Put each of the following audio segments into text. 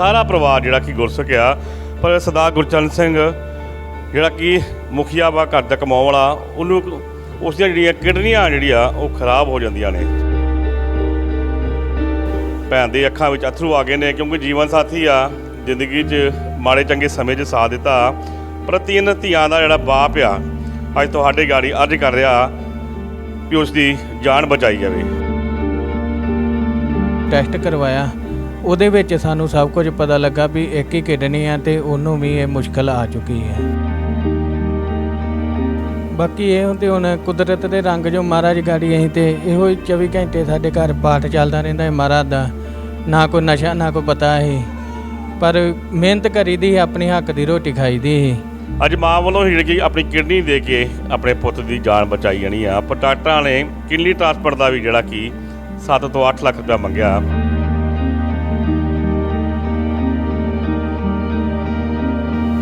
ਸਾਰਾ ਪਰਿਵਾਰ ਜਿਹੜਾ ਕਿ ਗੁਰਸਿੱਖ ਪਰ ਸਰਦਾਰ ਗੁਰਚਰਨ ਸਿੰਘ ਜਿਹੜਾ ਕਿ ਮੁਖੀਆ ਵਾ ਘਰ ਦਾ ਕਮਾਉਣ ਵਾਲਾ, ਉਹਨੂੰ ਉਸ ਦੀਆਂ ਜਿਹੜੀਆਂ ਕਿਡਨੀਆਂ ਜਿਹੜੀਆਂ, ਉਹ ਖਰਾਬ ਹੋ ਜਾਂਦੀਆਂ ਨੇ। ਭੈਣ ਦੇ ਅੱਖਾਂ ਵਿੱਚ ਅਥਰੂ ਆ ਗਏ ਨੇ, ਕਿਉਂਕਿ ਜੀਵਨ ਸਾਥੀ ਆ, ਜ਼ਿੰਦਗੀ 'ਚ ਮਾੜੇ ਚੰਗੇ ਸਮੇਂ 'ਚ ਸਾਥ ਦਿੱਤਾ। ਪ੍ਰਤੀ ਤਿੰਨ ਧੀਆਂ ਦਾ ਜਿਹੜਾ ਬਾਪ ਆ, ਅੱਜ ਤੁਹਾਡੇ ਗਾੜੀ ਅੱਜ ਕਰ ਰਿਹਾ ਕਿ ਉਸ ਦੀ ਜਾਨ ਬਚਾਈ ਜਾਵੇ। ਟੈਸਟ ਕਰਵਾਇਆ। ਉਹਦੇ ਵਿੱਚ ਸਾਨੂੰ ਸਭ ਕੁਝ ਪਤਾ ਲੱਗਾ ਵੀ ਇੱਕ ਹੀ ਕਿਡਨੀ ਆ ਤੇ ਉਹਨੂੰ ਵੀ ਇਹ ਮੁਸ਼ਕਲ ਆ ਚੁੱਕੀ ਹੈ। ਬਾਕੀ ਇਹ ਹੁਣ ਹੁਣ ਕੁਦਰਤ ਦੇ ਰੰਗ ਜੋ ਮਹਾਰਾਜ ਗਾੜੀ ਅਸੀਂ ਤੇ ਇਹੋ ਹੀ 24 ਘੰਟੇ ਸਾਡੇ ਘਰ ਪਾਠ ਚੱਲਦਾ ਰਹਿੰਦਾ ਹੈ ਮਹਾਰਾਜ ਦਾ। ਨਾ ਕੋਈ ਨਸ਼ਾ ਨਾ ਕੋਈ ਪਤਾ ਹੈ ਪਰ ਮਿਹਨਤ ਕਰੀਦੀ ਸੀ, ਆਪਣੀ ਹੱਕ ਦੀ ਰੋਟੀ ਖਾਈਦੀ ਸੀ। ਅੱਜ ਮਾਂ ਵੱਲੋਂ ਹੀ ਜਿਹੜੀ ਆਪਣੀ ਕਿਡਨੀ ਦੇ ਕੇ ਆਪਣੇ ਪੁੱਤ ਦੀ ਜਾਨ ਬਚਾਈ ਜਾਣੀ ਆ। ਪਰ ਡਾਕਟਰਾਂ ਨੇ ਕਿਡਨੀ ਟ੍ਰਾਂਸਪਲਾਂਟ ਦਾ ਵੀ ਜਿਹੜਾ ਕਿ 7 ਤੋਂ 8 ਲੱਖ ਰੁਪਇਆ ਮੰਗਿਆ।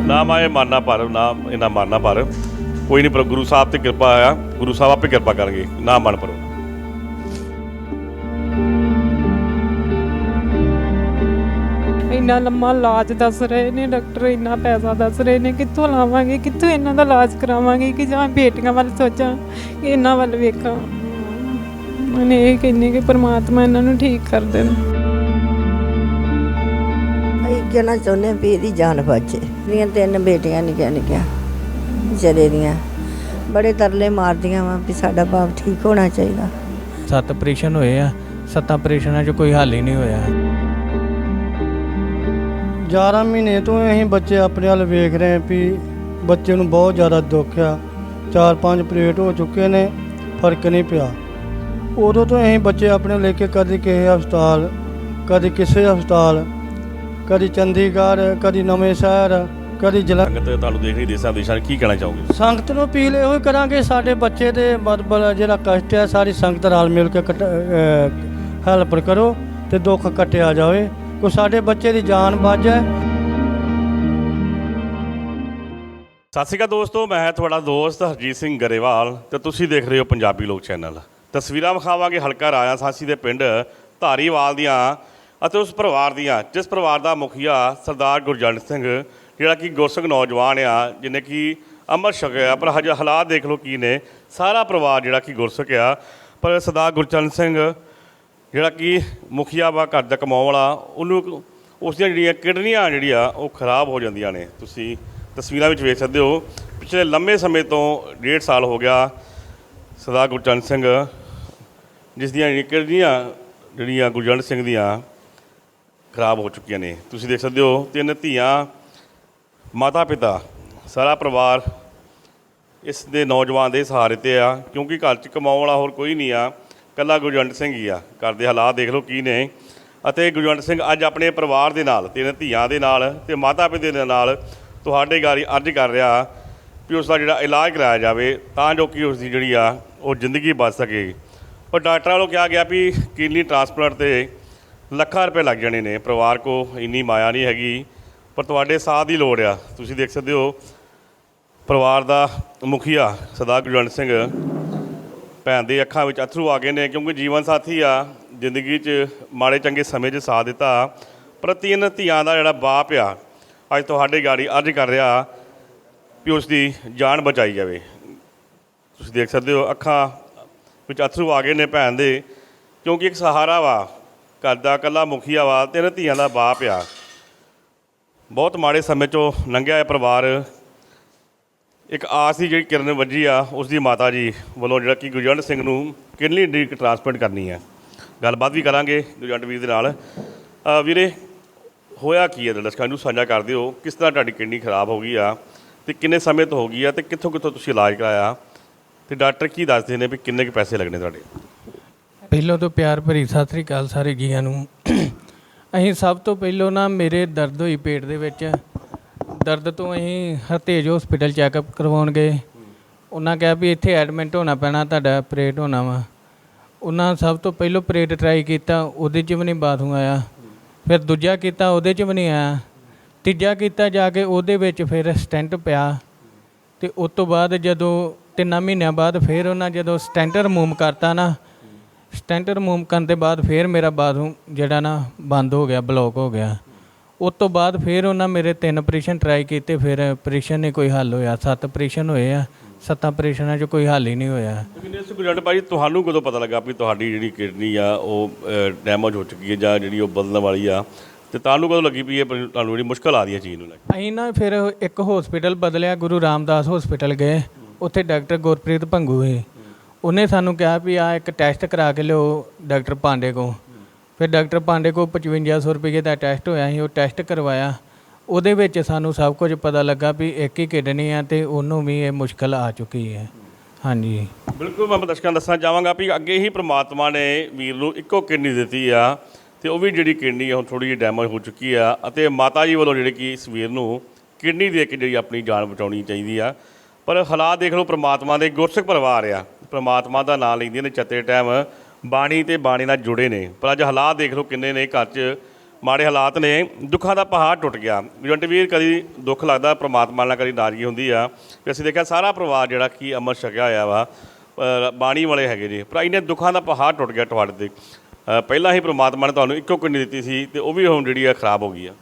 ਨਾ ਮਾਏ ਮਾਰਨਾ ਪਰ ਨਾ ਇਹਨਾਂ ਮਾਰਨਾ ਪਰ। ਕੋਈ ਨਹੀਂ, ਪਰ ਗੁਰੂ ਸਾਹਿਬ ਤੇ ਕਿਰਪਾ ਆ। ਗੁਰੂ ਸਾਹਿਬ ਆਪੇ ਕਿਰਪਾ ਕਰਨਗੇ। ਨਾ ਮਨ ਪਰੋ। ਇੰਨਾ ਲੰਮਾ ਇਲਾਜ ਦੱਸ ਰਹੇ ਨੇ, ਡਾਕਟਰ ਇੰਨਾ ਪੈਸਾ ਦੱਸ ਰਹੇ ਨੇ, ਕਿੱਥੋਂ ਲਾਵਾਂਗੇ, ਕਿੱਥੋਂ ਇਹਨਾਂ ਦਾ ਇਲਾਜ ਕਰਾਵਾਂਗੇ, ਕਿ ਜਾਂ ਬੇਟੀਆਂ ਵੱਲ ਸੋਚਾਂ, ਕਿ ਇਹਨਾਂ ਵੱਲ ਵੇਖਾਂ। ਮਨੇ ਇਹ ਕਹਿੰਨੇ ਕਿ ਪ੍ਰਮਾਤਮਾ ਇਹਨਾਂ ਨੂੰ ਠੀਕ ਕਰ ਦੇਣ। ਕਹਿਣਾ ਚਾਹੁੰਦੇ ਵੀ ਇਹਦੀ ਜਾਨ ਬਚੇ। ਮੇਰੀਆਂ ਤਿੰਨ ਬੇਟੀਆਂ ਨਿੱਕੀਆਂ ਨਿੱਕੀਆਂ ਵਿਚਾਰੇ ਦੀਆਂ। ਬੜੇ ਤਰਲੇ ਮਾਰਦੀਆਂ ਵਾ ਵੀ ਸਾਡਾ ਬਾਪ ਠੀਕ ਹੋਣਾ ਚਾਹੀਦਾ। ਸੱਤ ਆਪਰੇਸ਼ਨ ਹੋਏ ਆ। ਸੱਤਾਂ ਆਪਰੇਸ਼ਨਾਂ 'ਚ ਕੋਈ ਹੱਲ ਹੀ ਨਹੀਂ ਹੋਇਆ। 11 ਮਹੀਨੇ ਤੋਂ ਅਸੀਂ ਬੱਚੇ ਆਪਣੇ ਵੱਲ ਵੇਖ ਰਹੇ ਹਾਂ ਵੀ ਬੱਚੇ ਨੂੰ ਬਹੁਤ ਜ਼ਿਆਦਾ ਦੁੱਖ ਆ। ਚਾਰ ਪੰਜ ਪਲੇਟ ਹੋ ਚੁੱਕੇ ਨੇ ਫ਼ਰਕ ਨਹੀਂ ਪਿਆ। ਉਦੋਂ ਤੋਂ ਅਸੀਂ ਬੱਚੇ ਆਪਣੇ ਲੈ ਕੇ ਕਦੀ ਕਿਸੇ ਹਸਪਤਾਲ ਕਦੀ ਕਿਸੇ ਹਸਪਤਾਲ ਕਦੀ ਚੰਡੀਗੜ੍ਹ ਕਦੀ ਨਵੇਂ ਸ਼ਹਿਰ ਕਦੀ ਜਲੰਧਰ। ਸੰਗਤ ਤੁਹਾਨੂੰ ਦੇਖ ਰਹੀ ਦੇਸਾਂ ਵਿਦੇਸ਼ਾਂ 'ਚ ਕੀ ਕਹਿਣਾ ਚਾਹੋਗੇ? ਸੰਗਤ ਨੂੰ ਅਪੀਲ ਇਹੋ ਹੀ ਕਰਾਂਗੇ ਸਾਡੇ ਬੱਚੇ ਦੇ ਮਤਲਬ ਜਿਹੜਾ ਕਸ਼ਟ ਹੈ ਸਾਰੀ ਸੰਗਤ ਰਲ ਮਿਲ ਕੇ ਹੈਲਪ ਕਰੋ ਤੇ ਦੁੱਖ ਕੱਟਿਆ ਜਾਵੇ। ਕੋ ਸਾਡੇ ਬੱਚੇ ਦੀ ਜਾਨ ਬਚ ਜਾਏ। ਸਤਿ ਸ਼੍ਰੀ ਅਕਾਲ ਦੋਸਤੋ ਮੈਂ ਹਾਂ ਤੁਹਾਡਾ ਦੋਸਤ ਹਰਜੀਤ ਸਿੰਘ ਗਰੇਵਾਲ ਤੇ ਤੁਸੀਂ ਦੇਖ ਰਹੇ ਹੋ ਪੰਜਾਬੀ ਲੋਕ ਚੈਨਲ। ਤਸਵੀਰਾਂ ਵਿਖਾਵਾਂਗੇ ਹਲਕਾ ਰਾਇਆ ਸਾਸੀ ਦੇ ਪਿੰਡ ਧਾਰੀਵਾਲ ਦੀਆਂ। ਅਤੇ ਉਸ ਪਰਿਵਾਰ ਦੀਆਂ, ਜਿਸ ਪਰਿਵਾਰ ਦਾ ਮੁਖੀਆ ਸਰਦਾਰ ਗੁਰਜੰਟ ਸਿੰਘ, ਜਿਹੜਾ ਕਿ ਗੁਰਸਿੱਖ ਨੌਜਵਾਨ ਆ ਜਿਹਨੇ ਕਿ ਅੰਮ੍ਰਿਤ ਛਕਿਆ ਪਰ ਹਜੇ ਹਾਲਾਤ ਦੇਖ ਲਓ ਕੀ ਨੇ, ਸਾਰਾ ਪਰਿਵਾਰ ਜਿਹੜਾ ਕਿ ਗੁਰਸਿੱਖ ਆ। ਪਰ ਸਰਦਾਰ ਗੁਰਚਰਨ ਸਿੰਘ, ਜਿਹੜਾ ਕਿ ਮੁਖੀਆ ਵਾ ਘਰ ਦਾ ਕਮਾਉਣ ਵਾਲਾ, ਉਹਨੂੰ ਉਸ ਦੀਆਂ ਜਿਹੜੀਆਂ ਕਿਡਨੀਆਂ ਜਿਹੜੀਆਂ ਉਹ ਖਰਾਬ ਹੋ ਜਾਂਦੀਆਂ ਨੇ। ਤੁਸੀਂ ਤਸਵੀਰਾਂ ਵਿੱਚ ਵੇਖ ਸਕਦੇ ਹੋ, ਪਿਛਲੇ ਲੰਮੇ ਸਮੇਂ ਤੋਂ ਡੇਢ ਸਾਲ ਹੋ ਗਿਆ ਸਰਦਾਰ ਗੁਰਚਰਨ ਸਿੰਘ, ਜਿਸ ਦੀਆਂ ਜਿਹੜੀਆਂ ਕਿਡਨੀਆਂ, ਜਿਹੜੀਆਂ ਗੁਰਜੰਟ ਸਿੰਘ ਦੀਆਂ ਖਰਾਬ ਹੋ ਚੁੱਕੀਆਂ ਨੇ। ਤੁਸੀਂ ਦੇਖ ਸਕਦੇ ਹੋ, ਤਿੰਨ ਧੀਆਂ ਮਾਤਾ ਪਿਤਾ ਸਾਰਾ ਪਰਿਵਾਰ ਇਸ ਦੇ ਨੌਜਵਾਨ ਦੇ ਸਹਾਰੇ ਤੇ ਆ, ਕਿਉਂਕਿ ਘਰ 'ਚ ਕਮਾਉਣ ਵਾਲਾ ਹੋਰ ਕੋਈ ਨਹੀਂ ਆ। ਕੱਲਾ ਗੁਰਜੰਟ ਸਿੰਘ ਹੀ ਆ। ਘਰ ਦੇ ਹਾਲਾਤ ਦੇਖ ਲਓ ਕੀ ਨੇ। ਅਤੇ ਗੁਰਜੰਟ ਸਿੰਘ ਅੱਜ ਆਪਣੇ ਪਰਿਵਾਰ ਦੇ ਨਾਲ, ਤਿੰਨ ਧੀਆਂ ਦੇ ਨਾਲ ਤੇ ਮਾਤਾ ਪਿਤਾ ਦੇ ਨਾਲ ਤੁਹਾਡੇ ਗਾਰੀ ਅਰਜ਼ ਕਰ ਰਿਹਾ ਵੀ ਉਸ ਦਾ ਜਿਹੜਾ ਇਲਾਜ ਕਰਾਇਆ ਜਾਵੇ, ਤਾਂ ਜੋ ਕਿ ਉਸ ਦੀ ਜਿਹੜੀ ਆ, ਉਹ ਜ਼ਿੰਦਗੀ ਬਚ ਸਕੇ। ਪਰ ਡਾਕਟਰਾਂ ਵੱਲੋਂ ਕਿਹਾ ਗਿਆ ਵੀ ਕਿਡਨੀ ਟ੍ਰਾਂਸਪਲਾਂਟ ਤੇ ਲੱਖਾਂ ਰੁਪਏ ਲੱਗ ਜਾਣੇ ਨੇ, ਪਰਿਵਾਰ ਕੋ ਇੰਨੀ ਮਾਇਆ ਨਹੀਂ ਹੈਗੀ, ਪਰ ਤੁਹਾਡੇ ਸਾਥ ਦੀ ਲੋੜ ਆ। ਤੁਸੀਂ ਦੇਖ ਸਕਦੇ ਹੋ, ਪਰਿਵਾਰ ਦਾ ਮੁਖੀਆ ਸਰਦਾਰ ਗੁਰਜੰਟ ਸਿੰਘ, ਭੈਣ ਦੀ ਅੱਖਾਂ ਵਿੱਚ ਅਥਰੂ ਆ ਗਏ ਨੇ, ਕਿਉਂਕਿ ਜੀਵਨ ਸਾਥੀ ਆ, ਜ਼ਿੰਦਗੀ 'ਚ ਮਾੜੇ ਚੰਗੇ ਸਮੇਂ 'ਚ ਸਾਥ ਦਿੱਤਾ ਪ੍ਰਤੀ ਤਿੰਨ ਧੀਆਂ ਦਾ ਜਿਹੜਾ ਬਾਪ ਆ, ਅੱਜ ਤੁਹਾਡੇ ਗਾੜੀ ਅਰਜ਼ ਕਰ ਰਿਹਾ ਵੀ ਉਸ ਦੀ ਜਾਨ ਬਚਾਈ ਜਾਵੇ। ਤੁਸੀਂ ਦੇਖ ਸਕਦੇ ਹੋ, ਅੱਖਾਂ ਵਿੱਚ ਅਥਰੂ ਆ ਗਏ ਨੇ ਭੈਣ ਦੇ, ਕਿਉਂਕਿ ਇੱਕ ਸਹਾਰਾ ਵਾ ਘਰ ਦਾ ਇਕੱਲਾ ਮੁਖੀਆ ਵਾ ਤਿੰਨ ਧੀਆਂ ਦਾ ਬਾਪ ਆ। ਬਹੁਤ ਮਾੜੇ ਸਮੇਂ 'ਚੋਂ ਲੰਘਿਆ ਇਹ ਪਰਿਵਾਰ। ਇੱਕ ਆਸ ਦੀ ਜਿਹੜੀ ਕਿਰਨ ਵੱਜੀ ਆ ਉਸ ਦੀ ਮਾਤਾ ਜੀ ਵੱਲੋਂ ਜਿਹੜਾ ਕਿ ਗੁਰਜੰਟ ਸਿੰਘ ਨੂੰ ਕਿਡਨੀ ਡੀ ਟ੍ਰਾਂਸਪਲਾਂਟ ਕਰਨੀ ਹੈ ਗੱਲਬਾਤ ਵੀ ਕਰਾਂਗੇ ਗੁਰਜੰਟ ਵੀਰ ਦੇ ਨਾਲ। ਵੀਰੇ, ਹੋਇਆ ਕੀ ਹੈ ਦਰਸ਼ਕਾਂ ਨੂੰ ਸਾਂਝਾ ਕਰ ਦਿਓ, ਕਿਸ ਤਰ੍ਹਾਂ ਤੁਹਾਡੀ ਕਿਡਨੀ ਖਰਾਬ ਹੋ ਗਈ ਆ ਤੇ ਕਿੰਨੇ ਸਮੇਂ ਤੋਂ ਹੋ ਗਈ ਆ ਤੇ ਕਿੱਥੋਂ ਕਿੱਥੋਂ ਤੁਸੀਂ ਇਲਾਜ ਕਰਾਇਆ? ਤੇ ਡਾਕਟਰ ਕੀ ਦੱਸਦੇ ਨੇ ਵੀ ਕਿੰਨੇ ਕੁ ਪੈਸੇ ਲੱਗਣੇ ਤੁਹਾਡੇ? ਪਹਿਲੋਂ ਤੋਂ ਪਿਆਰ ਭਰੀ ਸਤਿ ਸ੍ਰੀ ਅਕਾਲ ਸਾਰੇ ਜੀਆਂ ਨੂੰ। ਅਸੀਂ ਸਭ ਤੋਂ ਪਹਿਲਾਂ ਨਾ ਮੇਰੇ ਦਰਦ ਹੋਈ ਪੇਟ ਦੇ ਵਿੱਚ। ਦਰਦ ਤੋਂ ਅਸੀਂ ਹਰਤੇਜ ਹਸਪੀਟਲ ਚੈੱਕਅਪ ਕਰਵਾਉਣ ਗਏ। ਉਹਨਾਂ ਕਿਹਾ ਵੀ ਇੱਥੇ ਐਡਮਿਟ ਹੋਣਾ ਪੈਣਾ, ਤੁਹਾਡਾ ਆਪਰੇਟ ਹੋਣਾ ਵਾ। ਉਹਨਾਂ ਸਭ ਤੋਂ ਪਹਿਲੋਂ ਆਪਰੇਟ ਟਰਾਈ ਕੀਤਾ, ਉਹਦੇ 'ਚ ਵੀ ਨਹੀਂ ਬਾਥਰੂਮ ਆਇਆ। ਫਿਰ ਦੂਜਾ ਕੀਤਾ, ਉਹਦੇ 'ਚ ਵੀ ਨਹੀਂ ਆਇਆ। ਤੀਜਾ ਕੀਤਾ ਜਾ ਕੇ ਉਹਦੇ ਵਿੱਚ ਫਿਰ ਸਟੈਂਟ ਪਿਆ। ਤੇ ਉਸ ਤੋਂ ਬਾਅਦ ਜਦੋਂ ਤਿੰਨਾਂ ਮਹੀਨਿਆਂ ਬਾਅਦ ਫਿਰ ਉਹਨਾਂ ਜਦੋਂ ਸਟੈਂਟ ਰਿਮੂਵ ਕਰਤਾ ਨਾ ਸਟੈਂਟ ਰਿਮੂਵ ਕਰਨ ਦੇ ਬਾਅਦ ਫਿਰ ਮੇਰਾ ਬਾਥਰੂਮ ਜਿਹੜਾ ਨਾ ਬੰਦ ਹੋ ਗਿਆ ਬਲੌਕ ਹੋ ਗਿਆ। ਉਸ ਤੋਂ ਬਾਅਦ ਫਿਰ ਉਹਨਾਂ ਮੇਰੇ ਤਿੰਨ ਆਪਰੇਸ਼ਨ ਟਰਾਈ ਕੀਤੇ ਫਿਰ ਆਪਰੇਸ਼ਨ ਨਹੀਂ ਕੋਈ ਹੱਲ ਹੋਇਆ। ਸੱਤ ਆਪਰੇਸ਼ਨ ਹੋਏ ਆ ਸੱਤਾਂ ਆਪਰੇਸ਼ਨਾਂ 'ਚ ਕੋਈ ਹੱਲ ਹੀ ਨਹੀਂ ਹੋਇਆ। ਗੁਜੰਟ ਭਾਈ ਤੁਹਾਨੂੰ ਕਦੋਂ ਪਤਾ ਲੱਗਾ ਵੀ ਤੁਹਾਡੀ ਜਿਹੜੀ ਕਿਡਨੀ ਆ ਉਹ ਡੈਮੇਜ ਹੋ ਚੁੱਕੀ ਹੈ ਜਾਂ ਜਿਹੜੀ ਉਹ ਬਦਲਣ ਵਾਲੀ ਆ? ਤੇ ਤੁਹਾਨੂੰ ਕਦੋਂ ਲੱਗੀ ਵੀ ਇਹ ਤੁਹਾਨੂੰ ਜਿਹੜੀ ਮੁਸ਼ਕਲ ਆ ਰਹੀ ਹੈ ਚੀਜ਼ ਨੂੰ ਲੈ ਕੇ? ਅਸੀਂ ਨਾ ਫਿਰ ਇੱਕ ਹਸਪੀਟਲ ਬਦਲਿਆ ਗੁਰੂ ਰਾਮਦਾਸ ਹਸਪੀਟਲ ਗਏ। ਉੱਥੇ ਡਾਕਟਰ ਗੁਰਪ੍ਰੀਤ ਭੰਗੂ ਸੀ। ਉਹਨੇ ਸਾਨੂੰ ਕਿਹਾ ਵੀ ਆ ਇੱਕ ਟੈਸਟ ਕਰਾ ਕੇ ਲਿਓ ਡਾਕਟਰ ਪਾਂਡੇ ਕੋ ਫਿਰ ਡਾਕਟਰ ਪਾਂਡੇ ਕੋ 5500 ਰੁਪਏ ਦਾ ਟੈਸਟ ਹੋਇਆ ਸੀ, ਉਹ ਟੈਸਟ ਕਰਵਾਇਆ। ਉਹਦੇ ਵਿੱਚ ਸਾਨੂੰ ਸਭ ਕੁਝ ਪਤਾ ਲੱਗਾ ਵੀ ਇੱਕ ਹੀ ਕਿਡਨੀ ਆ ਤੇ ਉਹਨੂੰ ਵੀ ਇਹ ਮੁਸ਼ਕਲ ਆ ਚੁੱਕੀ ਹੈ। ਹਾਂਜੀ। ਬਿਲਕੁਲ ਮੈਂ ਦਰਸ਼ਕਾਂ ਦੱਸਣਾ ਚਾਹਾਂਗਾ ਵੀ ਅੱਗੇ ਹੀ ਪ੍ਰਮਾਤਮਾ ਨੇ ਵੀਰ ਨੂੰ ਇੱਕੋ ਕਿਡਨੀ ਦਿੱਤੀ ਆ ਤੇ ਉਹ ਵੀ ਜਿਹੜੀ ਕਿਡਨੀ ਆ, ਹੁਣ ਥੋੜੀ ਜਿਹੀ ਡੈਮੇਜ ਹੋ ਚੁੱਕੀ ਆ ਅਤੇ ਮਾਤਾ ਜੀ ਵੱਲੋਂ ਜਿਹੜੀ ਕਿ ਇਸ ਵੀਰ ਨੂੰ ਕਿਡਨੀ ਦੇ ਕੇ ਜਿਹੜੀ ਆਪਣੀ ਜਾਨ ਬਚਾਉਣੀ ਚਾਹੀਦੀ ਆ। ਪਰ ਹਾਲਾਤ ਦੇਖ ਲਓ ਪ੍ਰਮਾਤਮਾ ਦੇ ਗੁਰਸਿੱਖ ਪਰਿਵਾਰ ਆ। ਪ੍ਰਮਾਤਮਾ ਦਾ ਨਾਮ ਲੈਂਦੀਆਂ ਨੇ ਚੱਤੇ ਟਾਈਮ। ਬਾਣੀ ਤੇ ਬਾਣੀ ਨਾਲ ਜੁੜੇ ਨੇ। ਪਰ ਅੱਜ ਹਾਲਾਤ ਦੇਖ ਲਓ ਕਿੰਨੇ ਨੇ। ਘਰ 'ਚ ਮਾੜੇ ਹਾਲਾਤ ਨੇ। ਦੁੱਖਾਂ ਦਾ ਪਹਾੜ ਟੁੱਟ ਗਿਆ। ਜੰਟ ਵੀਰ ਕਦੀ ਦੁੱਖ ਲੱਗਦਾ, ਪ੍ਰਮਾਤਮਾ ਨਾਲ ਕਦੀ ਨਾਰਾਜ਼ਗੀ ਹੁੰਦੀ ਆ। ਵੀ ਅਸੀਂ ਦੇਖਿਆ ਸਾਰਾ ਪਰਿਵਾਰ ਜਿਹੜਾ ਕਿ ਅਮਰ ਛਕਿਆ ਹੋਇਆ ਵਾ। ਬਾਣੀ ਵਾਲੇ ਹੈਗੇ ਜੀ ਪਰ ਇਹਨੇ ਦੁੱਖਾਂ ਦਾ ਪਹਾੜ ਟੁੱਟ ਗਿਆ ਤੁਹਾਡੇ ਤੇ। ਪਹਿਲਾਂ ਹੀ ਪ੍ਰਮਾਤਮਾ ਨੇ ਤੁਹਾਨੂੰ ਇੱਕੋ ਕਿੰਨੀ ਦਿੱਤੀ ਸੀ ਤੇ ਉਹ ਵੀ ਹੁਣ ਜਿਹੜੀ ਆ ਖਰਾਬ ਹੋ ਗਈ ਆ।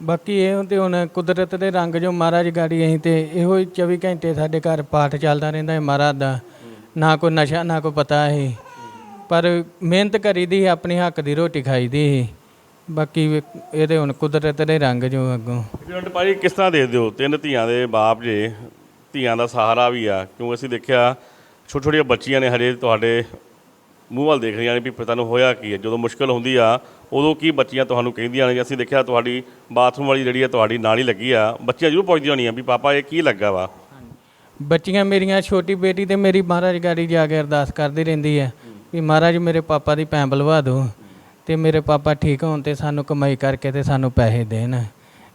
ਬਾਕੀ ਇਹ ਤੇ ਹੁਣ ਕੁਦਰਤ ਦੇ ਰੰਗ ਜੋ ਮਹਾਰਾਜ ਗਾੜੀ ਅਸੀਂ ਤੇ ਇਹੋ ਹੀ 24 ਘੰਟੇ ਸਾਡੇ ਘਰ ਪਾਠ ਚੱਲਦਾ ਰਹਿੰਦਾ ਹੈ ਮਹਾਰਾਜ ਦਾ। ਨਾ ਕੋਈ ਨਸ਼ਾ, ਨਾ ਕੋਈ ਪਤਾ ਹੈ ਪਰ ਮਿਹਨਤ ਕਰੀਦੀ ਸੀ, ਆਪਣੀ ਹੱਕ ਦੀ ਰੋਟੀ ਖਾਈਦੀ ਸੀ। ਬਾਕੀ ਇਹਦੇ ਹੁਣ ਕੁਦਰਤ ਦੇ ਰੰਗ ਜੋ ਅੱਗੋਂ। ਜੰਟ ਭਾਈ ਕਿਸ ਤਰ੍ਹਾਂ ਦੇ ਦਿਓ ਤਿੰਨ ਧੀਆਂ ਦੇ ਬਾਪ ਜੇ, ਧੀਆਂ ਦਾ ਸਹਾਰਾ ਵੀ ਆ। ਕਿਉਂ ਅਸੀਂ ਦੇਖਿਆ ਛੋਟੇ ਛੋਟੀਆਂ ਬੱਚੀਆਂ ਨੇ ਹਜੇ ਤੁਹਾਡੇ ਮੂੰਹ ਵੱਲ ਦੇਖ ਰਹੀਆਂ ਨੇ ਵੀ ਪਿਤਾ ਨੂੰ ਹੋਇਆ ਕੀ ਹੈ? ਜਦੋਂ ਮੁਸ਼ਕਲ ਹੁੰਦੀ ਆ, ਉਦੋਂ ਕੀ ਬੱਚੀਆਂ ਤੁਹਾਨੂੰ ਕਹਿੰਦੀਆਂ ਨੇ? ਅਸੀਂ ਦੇਖਿਆ ਤੁਹਾਡੀ ਬਾਥਰੂਮ ਵਾਲੀ ਜਿਹੜੀ ਆ, ਤੁਹਾਡੀ ਨਾਲ ਹੀ ਲੱਗੀ ਆ, ਬੱਚੀਆਂ ਜ਼ਰੂਰ ਪੁੱਛਦੀਆਂ ਹੋਣੀਆਂ ਵੀ, ਪਾਪਾ, ਇਹ ਕੀ ਲੱਗਾ ਵਾ? ਬੱਚੀਆਂ ਮੇਰੀਆਂ ਛੋਟੀ ਬੇਟੀ ਤੇ ਮੇਰੀ ਮਹਾਰਾਜ ਗਾੜੀ ਜਾ ਕੇ ਅਰਦਾਸ ਕਰਦੀ ਰਹਿੰਦੀ ਹੈ ਵੀ ਮਹਾਰਾਜ ਮੇਰੇ ਪਾਪਾ ਦੀ ਭੈਣ ਬਲਵਾ ਦਿਓ ਤੇ ਮੇਰੇ ਪਾਪਾ ਠੀਕ ਹੋਣ ਤੇ ਸਾਨੂੰ ਕਮਾਈ ਕਰਕੇ ਤੇ ਸਾਨੂੰ ਪੈਸੇ ਦੇਣ।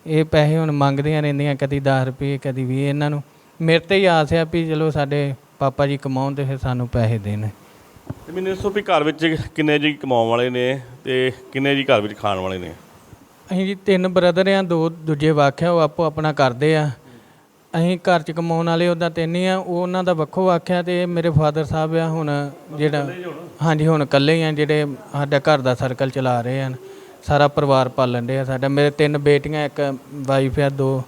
ਇਹ ਪੈਸੇ ਹੁਣ ਮੰਗਦੀਆਂ ਰਹਿੰਦੀਆਂ ਕਦੀ 10 ਰੁਪਏ ਕਦੀ 20 ਇਹਨਾਂ ਨੂੰ। ਮੇਰੇ ਤੇ ਹੀ ਆਸ ਹੈ ਵੀ ਚਲੋ ਸਾਡੇ ਪਾਪਾ ਜੀ ਕਮਾਉਣ ਤੇ ਫਿਰ ਸਾਨੂੰ ਪੈਸੇ ਦੇਣ। ਤੇ ਮੈਨੂੰ ਦੱਸੋ ਵੀ ਘਰ ਵਿੱਚ ਕਿੰਨੇ ਜੀ ਕਮਾਉਣ ਵਾਲੇ ਨੇ ਤੇ ਕਿੰਨੇ ਜੀ ਘਰ ਵਿੱਚ ਖਾਣ ਵਾਲੇ ਨੇ? ਅਸੀਂ ਜੀ ਤਿੰਨ ਬ੍ਰਦਰ ਆ ਦੋ ਦੂਜੇ ਵਾਖਿਆ ਉਹ ਆਪੋ ਆਪਣਾ ਕਰਦੇ ਆ। ਅਸੀਂ ਘਰ ਚ ਕਮਾਉਣ ਵਾਲੇ ਉਹਦਾ ਤਿੰਨ ਹੀ ਆ ਉਹ ਉਹਨਾਂ ਦਾ ਵੱਖੋ ਵਾਖਿਆ ਤੇ ਇਹ ਮੇਰੇ ਫਾਦਰ ਸਾਹਿਬ ਆ ਹੁਣ ਜਿਹੜਾ ਹਾਂਜੀ ਹੁਣ ਇਕੱਲੇ ਹੀ ਆ ਜਿਹੜੇ ਸਾਡਾ ਘਰ ਦਾ ਸਰਕਲ ਚਲਾ ਰਹੇ ਹਨ। ਸਾਰਾ ਪਰਿਵਾਰ ਪਾਲਣ ਦੇ ਆ ਸਾਡਾ। ਮੇਰੇ ਤਿੰਨ ਬੇਟੀਆਂ ਇੱਕ ਵਾਈਫ ਆ ਦੋ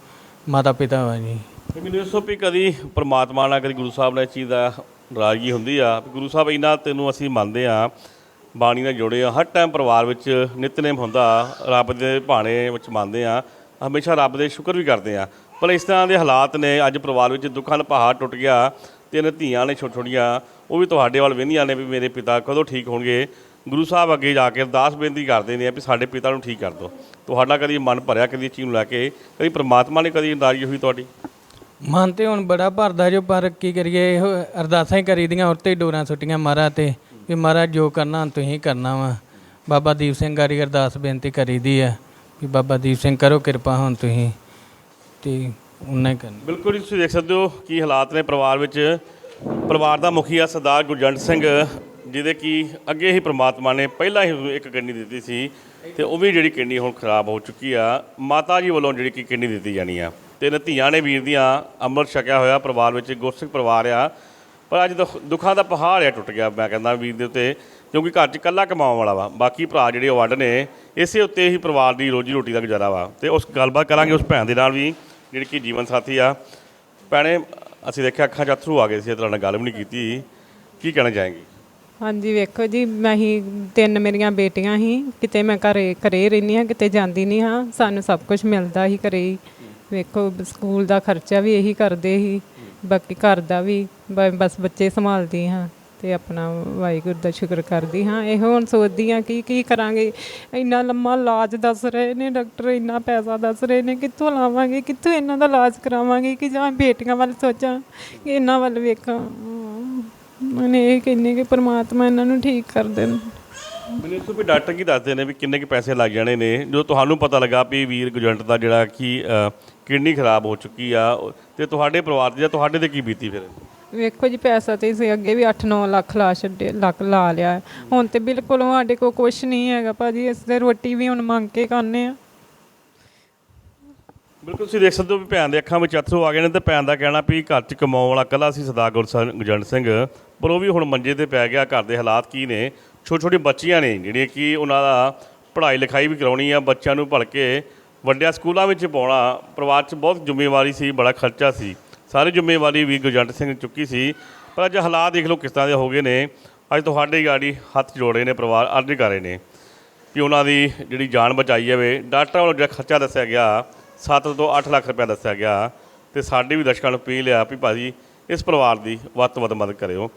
ਮਾਤਾ ਪਿਤਾ ਵਾ ਜੀ। ਤੇ ਮੈਨੂੰ ਦੱਸੋ ਵੀ ਕਦੀ ਪ੍ਰਮਾਤਮਾ ਨਾਲ ਕਦੀ ਗੁਰੂ ਸਾਹਿਬ ਨਾਲ ਇਸ ਚੀਜ਼ ਦਾ ਨਾਰਾਜ਼ਗੀ ਹੁੰਦੀ ਆ? ਵੀ ਗੁਰੂ ਸਾਹਿਬ ਇਹਨਾਂ ਤੈਨੂੰ ਅਸੀਂ ਮੰਨਦੇ ਆ ਬਾਣੀ ਨਾਲ ਜੁੜੇ ਆ। ਹਰ ਟਾਈਮ ਪਰਿਵਾਰ ਵਿੱਚ ਨਿਤਨੇਮ ਹੁੰਦਾ ਰੱਬ ਦੇ ਭਾਣੇ ਵਿੱਚ ਮੰਨਦੇ ਆ। ਹਮੇਸ਼ਾ ਰੱਬ ਦੇ ਸ਼ੁਕਰ ਵੀ ਕਰਦੇ ਆ। ਪਰ ਇਸ ਤਰ੍ਹਾਂ ਦੇ ਹਾਲਾਤ ਨੇ, ਅੱਜ ਪਰਿਵਾਰ ਵਿੱਚ ਦੁੱਖਾਂ ਦਾ ਪਹਾੜ ਟੁੱਟ ਗਿਆ, ਤਿੰਨ ਧੀਆਂ ਨੇ ਛੋਟ ਛੋਟੀਆਂ ਉਹ ਵੀ ਤੁਹਾਡੇ ਵੱਲ ਵਹਿੰਦੀਆਂ ਨੇ ਵੀ ਮੇਰੇ ਪਿਤਾ ਕਦੋਂ ਠੀਕ ਹੋਣਗੇ? ਗੁਰੂ ਸਾਹਿਬ ਅੱਗੇ ਜਾ ਕੇ ਅਰਦਾਸ ਬੇਨਤੀ ਕਰਦੇ ਨੇ ਵੀ ਸਾਡੇ ਪਿਤਾ ਨੂੰ ਠੀਕ ਕਰ ਦਿਓ। ਤੁਹਾਡਾ ਕਦੀ ਮਨ ਭਰਿਆ, ਕਦੀ ਚੀਜ਼ ਨੂੰ ਲੈ ਕੇ, ਕਦੀ ਪ੍ਰਮਾਤਮਾ ਨੇ ਕਦੀ ਅੰਦਾਜ਼ੀ ਹੋਈ ਤੁਹਾਡੀ? ਮਨ ਤੇ ਹੁਣ ਬੜਾ ਭਰਦਾ ਜੋ, ਪਰ ਕੀ ਕਰੀਏ, ਇਹੋ ਅਰਦਾਸਾਂ ਹੀ ਕਰੀਦੀਆਂ ਉੱਤੇ 'ਤੇ ਡੋਰਾਂ ਸੁੱਟੀਆਂ ਮਹਾਰਾਜ ਤੇ, ਵੀ ਮਹਾਰਾਜ ਜੋ ਕਰਨਾ, ਹੁਣ ਤੁਸੀਂ ਕਰਨਾ ਵਾ। ਬਾਬਾ ਦੀਪ ਸਿੰਘ ਗਾਰੀ ਅਰਦਾਸ ਬੇਨਤੀ ਕਰੀਦੀ ਆ, ਵੀ ਬਾਬਾ ਦੀਪ ਸਿੰਘ ਕਰੋ ਕਿਰਪਾ, ਹੁਣ ਤੁਸੀਂ ਤੇ ਉਹਨਾਂ ਹੀ ਕਰਨਾ। ਬਿਲਕੁਲ ਜੀ, ਤੁਸੀਂ ਦੇਖ ਸਕਦੇ ਹੋ ਕੀ ਹਾਲਾਤ ਨੇ ਪਰਿਵਾਰ ਵਿੱਚ। ਪਰਿਵਾਰ ਦਾ ਮੁਖੀਆ ਸਰਦਾਰ ਗੁਰਜੰਟ ਸਿੰਘ ਜਿਹਦੇ ਕੀ ਅੱਗੇ ਹੀ ਪ੍ਰਮਾਤਮਾ ਨੇ ਪਹਿਲਾਂ ਹੀ ਉਹਨੂੰ ਇੱਕ ਕਿਡਨੀ ਦਿੱਤੀ ਸੀ ਤੇ ਉਹ ਵੀ ਜਿਹੜੀ ਕਿਡਨੀ ਹੁਣ ਖਰਾਬ ਹੋ ਚੁੱਕੀ ਆ। ਮਾਤਾ ਜੀ ਵੱਲੋਂ ਜਿਹੜੀ ਕਿ ਕਿਡਨੀ ਦਿੱਤੀ ਜਾਣੀ ਆ। ਤਿੰਨ ਧੀਆਂ ਨੇ ਵੀਰ ਦੀਆਂ ਅੰਮ੍ਰਿਤ ਛਕਿਆ ਹੋਇਆ ਪਰਿਵਾਰ ਵਿੱਚ ਗੁਰਸਿੱਖ ਪਰਿਵਾਰ ਆ। ਪਰ ਅੱਜ ਦੁੱਖ- ਦੁੱਖਾਂ ਦਾ ਪਹਾੜ ਆ ਟੁੱਟ ਗਿਆ ਮੈਂ ਕਹਿੰਦਾ ਵੀਰ ਦੇ ਉੱਤੇ ਕਿਉਂਕਿ ਘਰ 'ਚ ਇਕੱਲਾ ਕਮਾਉਣ ਵਾਲਾ ਵਾ। ਬਾਕੀ ਭਰਾ ਜਿਹੜੇ ਉਹ ਵੱਡ ਨੇ ਇਸੇ ਉੱਤੇ ਹੀ ਪਰਿਵਾਰ ਦੀ ਰੋਜੀ ਰੋਟੀ ਦਾ ਗੁਜ਼ਾਰਾ ਵਾ। ਤੇ ਉਸ ਗੱਲਬਾਤ ਕਰਾਂਗੇ ਉਸ ਭੈਣ ਦੇ ਨਾਲ ਵੀ। ਜਿਹੜੀ ਕਿ ਜੀਵਨ ਸਾਥੀ ਆ। ਭੈਣੇ, ਅਸੀਂ ਦੇਖਿਆ ਅੱਖਾਂ 'ਚ ਅਥਰੂ ਆ ਗਏ ਸੀ ਤੁਹਾਡੇ ਨਾਲ ਗੱਲ ਵੀ ਨਹੀਂ ਕੀਤੀ। ਕੀ ਕਹਿਣਾ ਚਾहेंगे ਹਾਂਜੀ, ਵੇਖੋ ਜੀ, ਮੈਂ ਹੀ ਤਿੰਨ ਮੇਰੀਆਂ ਬੇਟੀਆਂ ਹੀ, ਕਿਤੇ ਮੈਂ ਘਰੇ ਘਰੇ ਰਹਿੰਦੀ ਹਾਂ, ਕਿਤੇ ਜਾਂਦੀ ਨਹੀਂ ਹਾਂ, ਸਾਨੂੰ ਸਭ ਕੁਝ ਮਿਲਦਾ ਹੀ ਘਰੇ ਹੀ। ਵੇਖੋ ਸਕੂਲ ਦਾ ਖਰਚਾ ਵੀ ਇਹੀ ਕਰਦੇ ਹੀ, ਬਾਕੀ ਘਰ ਦਾ ਵੀ ਬਸ ਬੱਚੇ ਸੰਭਾਲਦੀ ਹਾਂ। ਤੇ ਆਪਣਾ ਵਾਹਿਗੁਰੂ ਦਾ ਸ਼ੁਕਰ ਕਰਦੀ ਹਾਂ। ਇਹੋ ਹੁਣ ਸੋਚਦੀ ਹਾਂ ਕਿ ਕੀ ਕਰਾਂਗੇ। ਇੰਨਾ ਲੰਮਾ ਇਲਾਜ ਦੱਸ ਰਹੇ ਨੇ, ਡਾਕਟਰ ਇੰਨਾ ਪੈਸਾ ਦੱਸ ਰਹੇ ਨੇ, ਕਿੱਥੋਂ ਲਾਵਾਂਗੇ, ਕਿੱਥੋਂ ਇਹਨਾਂ ਦਾ ਇਲਾਜ ਕਰਾਵਾਂਗੇ ਕਿ ਜਾਂ ਬੇਟੀਆਂ ਵੱਲ ਸੋਚਾਂ, ਕਿ ਇਹਨਾਂ ਵੱਲ ਵੇਖਾਂ। ਮੈਨੇ ਇਹ ਕਹਿੰਨੇ ਕਿ ਪ੍ਰਮਾਤਮਾ ਇਹਨਾਂ ਨੂੰ ਠੀਕ ਕਰ ਦੇਣ। ਮੈਨੂੰ ਤੋਂ ਵੀ ਡਾਕਟਰ ਕੀ ਦੱਸਦੇ ਨੇ ਵੀ ਕਿੰਨੇ ਕੁ ਪੈਸੇ ਲੱਗ ਜਾਣੇ ਨੇ। ਜੋ ਤੁਹਾਨੂੰ ਪਤਾ ਲੱਗਾ ਵੀ ਵੀਰ ਗੁਜੰਟ ਦਾ ਜਿਹੜਾ ਕਿ ਕਿਡਨੀ ਖਰਾਬ ਹੋ ਚੁੱਕੀ ਆ, ਉਹ- ਤੇ ਤੁਹਾਡੇ ਪਰਿਵਾਰ ਤੇ ਜਾਂ ਤੁਹਾਡੇ ਤੇ ਕੀ ਬੀਤੀ ਫਿਰ? ਵੇਖੋ ਜੀ, ਪੈਸਾ ਤੇ ਅਸੀਂ ਅੱਗੇ ਵੀ 8-9 ਲੱਖ ਲਾ ਛੱਡੇ, ਲੱਖ ਲਾ ਲਿਆ ਹੈ। ਹੁਣ ਤੇ ਬਿਲਕੁਲ ਸਾਡੇ ਕੋਲ ਕੁਝ ਨਹੀਂ ਹੈਗਾ ਭਾਜੀ, ਅਸੀਂ ਤੇ ਰੋਟੀ ਵੀ ਹੁਣ ਮੰਗ ਕੇ ਖਾਂਦੇ ਆ ਬਿਲਕੁਲ, ਤੁਸੀਂ ਦੇਖ ਸਕਦੇ ਹੋ ਵੀ ਭੈਣ ਦੇ ਅੱਖਾਂ ਵਿੱਚ ਅਥਰੂ ਆ ਗਏ ਨੇ ਤੇ ਭੈਣ ਦਾ ਕਹਿਣਾ ਵੀ ਘਰ 'ਚ ਕਮਾਉਣ ਵਾਲਾ ਕੱਲਾ ਸੀ ਸਰਦਾਰ ਗੁਰਸਨ ਗੁਜੰਟ ਸਿੰਘ, ਪਰ ਉਹ ਵੀ ਹੁਣ ਮੰਜੇ ਤੇ ਪੈ ਗਿਆ, ਘਰ ਦੇ ਹਾਲਾਤ ਕੀ ਨੇ? ਛੋਟੀ ਛੋਟੇ ਬੱਚੀਆਂ ਨੇ, ਜਿਹੜੀਆਂ ਕਿ ਉਹਨਾਂ ਦਾ ਪੜ੍ਹਾਈ ਲਿਖਾਈ ਵੀ ਕਰਾਉਣੀ ਆ, ਬੱਚਿਆਂ ਨੂੰ ਭਲ ਕੇ ਵੱਡਿਆਂ ਸਕੂਲਾਂ ਵਿੱਚ ਪਾਉਣਾ, ਪਰਿਵਾਰ 'ਚ ਬਹੁਤ ਜ਼ਿੰਮੇਵਾਰੀ ਸੀ, ਬੜਾ ਖਰਚਾ ਸੀ। ਸਾਰੀ ਜ਼ਿੰਮੇਵਾਰੀ ਵੀ ਗੁਰਜੰਟ ਸਿੰਘ ਨੇ ਚੁੱਕੀ ਸੀ। ਪਰ ਅੱਜ ਹਾਲਾਤ ਦੇਖ ਲਓ ਕਿਸ ਤਰ੍ਹਾਂ ਦੇ ਹੋ ਗਏ ਨੇ। ਅੱਜ ਤੁਹਾਡੇ ਗਾੜੀ ਹੱਥ ਜੋੜ ਰਹੇ ਨੇ, ਪਰਿਵਾਰ ਅਰਜ਼ ਕਰ ਰਹੇ ਨੇ ਕਿ ਉਹਨਾਂ ਦੀ ਜਿਹੜੀ ਜਾਨ ਬਚਾਈ ਜਾਵੇ। ਡਾਕਟਰਾਂ ਵੱਲੋਂ ਜਿਹੜਾ ਖਰਚਾ ਦੱਸਿਆ ਗਿਆ 7 ਤੋਂ 8 ਲੱਖ ਰੁਪਏ ਦੱਸਿਆ ਗਿਆ ਤੇ ਸਾਡੇ ਵੀ ਦਰਸ਼ਕਾਂ ਨੂੰ ਅਪੀਲ ਆ ਵੀ ਭਾਜੀ ਇਸ ਪਰਿਵਾਰ ਦੀ ਵੱਧ ਤੋਂ ਵੱਧ ਮਦਦ ਕਰਿਓ।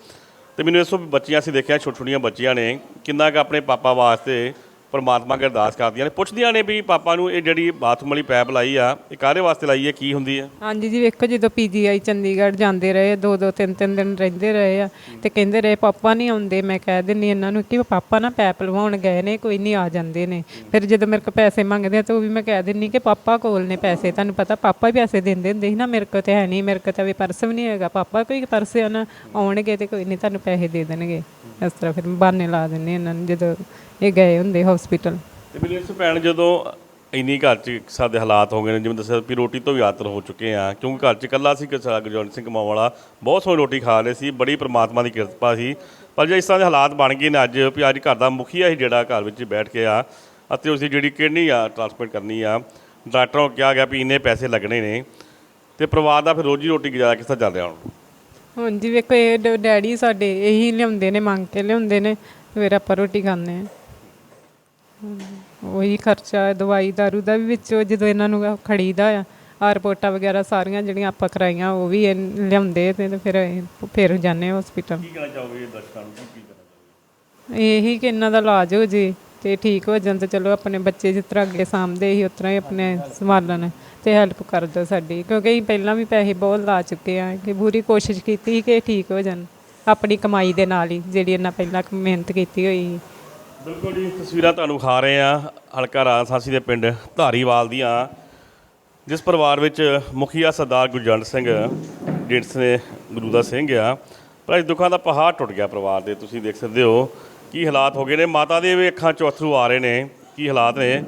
ਤੇ ਮੈਨੂੰ ਇਸੋ ਬੱਚੀਆਂ ਅਸੀਂ ਦੇਖਿਆ ਛੋਟੀਆਂ ਛੋਟੀਆਂ ਬੱਚੀਆਂ ਨੇ, ਕਿੰਨਾ ਕੁ ਆਪਣੇ ਪਾਪਾ ਵਾਸਤੇ ਪਰਮਾਤਮਾ ਅੱਗੇ ਅਰਦਾਸ ਕਰਦੀਆਂ ਨੇ ਪੁੱਛਦੀਆਂ ਨੇ ਵੀ ਪਾਪਾ ਨੂੰ ਇਹ ਜਿਹੜੀ ਬਾਥਰੂਮ ਵਾਲੀ ਪੈਪ ਲਾਈ ਆ, ਇਹ ਕਾਹਦੇ ਵਾਸਤੇ ਲਾਈ ਹੈ ਕੀ ਹੁੰਦੀ ਹੈ ਹਾਂਜੀ ਜੀ, ਵੇਖੋ ਜਦੋਂ ਪੀਜੀਆਈ ਚੰਡੀਗੜ੍ਹ ਜਾਂਦੇ ਰਹੇ ਦੋ ਦੋ ਤਿੰਨ ਤਿੰਨ ਦਿਨ ਰਹਿੰਦੇ ਰਹੇ ਆ ਤੇ ਕਹਿੰਦੇ ਰਹੇ, ਪਾਪਾ ਨਹੀਂ ਆਉਂਦੇ। ਮੈਂ ਕਹਿ ਦਿੰਨੀ ਇਹਨਾਂ ਨੂੰ ਕਿ ਪਾਪਾ ਨਾ ਪੈਪ ਲਵਾਉਣ ਗਏ ਨੇ, ਕੋਈ ਨਹੀਂ ਆ ਜਾਂਦੇ ਨੇ। ਫਿਰ ਜਦੋਂ ਮੇਰੇ ਕੋਲ ਪੈਸੇ ਮੰਗਦੇ ਆ ਤਾਂ ਉਹ ਵੀ ਮੈਂ ਕਹਿ ਦਿੰਨੀ ਕਿ ਪਾਪਾ ਕੋਲ ਨੇ ਪੈਸੇ, ਤੁਹਾਨੂੰ ਪਤਾ ਪਾਪਾ ਹੀ ਪੈਸੇ ਦਿੰਦੇ ਹੁੰਦੇ ਸੀ ਨਾ, ਮੇਰੇ ਕੋਲ ਤੇ ਹੈ ਨਹੀਂ, ਮੇਰੇ ਕੋਲ ਤਾਂ ਵੀ ਪਰਸ ਵੀ ਨਹੀਂ ਹੈਗਾ। ਪਾਪਾ ਕੋਈ ਪਰਸ ਆ ਨਾ, ਆਉਣਗੇ ਤੇ ਕੋਈ ਨਹੀਂ, ਤੁਹਾਨੂੰ ਪੈਸੇ ਦੇ ਦੇਣਗੇ। ਇਸ ਤਰ੍ਹਾਂ ਫਿਰ ਬਹਾਨੇ ਲਾ ਦਿੰਨੇ ਇਹਨਾਂ ਨੂੰ ਜਦੋਂ ਇਹ ਗਏ ਹੁੰਦੇ ਹਸਪੀਟਲ ਤੇ ਮੈਨੂੰ ਇਸ ਭੈਣ ਜਦੋਂ ਇੰਨੀ ਘਰ 'ਚ ਸਾਡੇ ਹਾਲਾਤ ਹੋ ਗਏ ਨੇ ਜਿਵੇਂ ਦੱਸਿਆ ਵੀ ਰੋਟੀ ਤੋਂ ਵੀ ਆਤਰ ਹੋ ਚੁੱਕੇ ਆ ਕਿਉਂਕਿ ਘਰ 'ਚ ਇਕੱਲਾ ਸੀ ਕਿ ਗੁਰਜੰਟ ਸਿੰਘ ਕਮਾਉਣ ਵਾਲਾ ਬਹੁਤ ਸੋਹਣੀ ਰੋਟੀ ਖਾ ਰਹੇ ਸੀ ਬੜੀ ਪ੍ਰਮਾਤਮਾ ਦੀ ਕਿਰਪਾ ਸੀ। ਪਰ ਜੇ ਇਸ ਤਰ੍ਹਾਂ ਦੇ ਹਾਲਾਤ ਬਣ ਗਏ ਨੇ ਅੱਜ ਵੀ ਅੱਜ ਘਰ ਦਾ ਮੁਖੀਆ ਹੀ ਜਿਹੜਾ ਘਰ ਵਿੱਚ ਬੈਠ ਕੇ ਆ ਅਤੇ ਉਸ ਦੀ ਜਿਹੜੀ ਕਿਡਨੀ ਆ ਟ੍ਰਾਂਸਪਲਾਂਟ ਕਰਨੀ ਆ ਡਾਕਟਰਾਂ ਨੂੰ ਕਿਹਾ ਗਿਆ ਵੀ ਇੰਨੇ ਪੈਸੇ ਲੱਗਣੇ ਨੇ ਤੇ ਪਰਿਵਾਰ ਦਾ ਫਿਰ ਰੋਜੀ ਰੋਟੀ ਗੁਜ਼ਾਰਾ ਕਿਸ ਤਰ੍ਹਾਂ ਚੱਲ ਰਿਹਾ ਹੁਣ? ਹਾਂਜੀ ਵੇਖੋ ਇਹ ਡੈਡੀ ਸਾਡੇ ਇਹੀ ਲਿਆਉਂਦੇ ਨੇ ਮੰਗ ਕੇ ਲਿਆਉਂਦੇ ਨੇ ਫਿਰ ਆਪਾਂ ਰੋਟੀ ਖਾਂਦੇ ਆ ਉਹੀ ਖਰਚਾ ਹੈ, ਦਵਾਈ ਦਾਰੂ ਦਾ ਵੀ ਵਿੱਚੋਂ ਜਦੋਂ ਇਹਨਾਂ ਨੂੰ ਖੜੀਦਾ ਆ ਆ ਰਿਪੋਰਟਾਂ ਵਗੈਰਾ ਸਾਰੀਆਂ ਜਿਹੜੀਆਂ ਆਪਾਂ ਕਰਾਈਆਂ ਉਹ ਵੀ ਇਹ ਲਿਆਉਂਦੇ ਤੇ ਤੇ ਫਿਰ ਫਿਰ ਜਾਂਦੇ ਹਸਪੀਟਲ ਕੀ ਕਹਿਣਾ ਚਾਹੋਗੇ ਦਰਸ਼ਕਾਂ ਨੂੰ? ਕੀ ਕਹਿਣਾ ਚਾਹੋਗੇ ਇਹੀ ਕਿ ਇਹਨਾਂ ਦਾ ਇਲਾਜ ਹੋ ਜੇ ਤੇ ਠੀਕ ਹੋ ਜਾਣ ਤੇ ਚਲੋ ਆਪਣੇ ਬੱਚੇ ਜਿਸ ਤਰ੍ਹਾਂ ਅੱਗੇ ਸਾਂਭਦੇ ਸੀ ਉਸ ਤਰ੍ਹਾਂ ਹੀ ਆਪਣੇ ਸੰਭਾਲਣ ਤੇ ਹੈਲਪ ਕਰ ਦਿਓ ਸਾਡੀ। ਕਿਉਂਕਿ ਅਸੀਂ ਪਹਿਲਾਂ ਵੀ ਪੈਸੇ ਬਹੁਤ ਲਾ ਚੁੱਕੇ ਆ ਕਿ ਪੂਰੀ ਕੋਸ਼ਿਸ਼ ਕੀਤੀ ਸੀ ਕਿ ਇਹ ਠੀਕ ਹੋ ਜਾਣ ਆਪਣੀ ਕਮਾਈ ਦੇ ਨਾਲ ਹੀ ਜਿਹੜੀ ਇਹਨਾਂ ਪਹਿਲਾਂ ਮਿਹਨਤ ਕੀਤੀ ਹੋਈ ਸੀ। ਬਿਲਕੁਲ ਜੀ, ਤਸਵੀਰਾਂ ਤੁਹਾਨੂੰ ਖਾ ਰਹੇ ਆ ਹਲਕਾ ਰਾਜਸਾਸੀ ਦੇ ਪਿੰਡ ਧਾਰੀਵਾਲ ਦੀਆਂ। ਜਿਸ ਪਰਿਵਾਰ ਵਿੱਚ ਮੁਖੀਆ ਸਰਦਾਰ ਗੁਰਜੰਟ ਸਿੰਘ ਜਿਸ ਨੇ ਗੁਰੂ ਦਾ ਸਿੰਘ ਆ, ਪਰ ਅੱਜ ਦੁੱਖਾਂ ਦਾ ਪਹਾੜ ਟੁੱਟ ਗਿਆ ਪਰਿਵਾਰ ਦੇ, ਤੁਸੀਂ ਦੇਖ ਸਕਦੇ ਹੋ ਕੀ ਹਾਲਾਤ ਹੋ ਗਏ ਨੇ। ਮਾਤਾ ਦੇ ਵੀ ਅੱਖਾਂ ਚੋਂ ਅਥਰੂ ਆ ਰਹੇ ਨੇ, ਕੀ ਹਾਲਾਤ ਨੇ,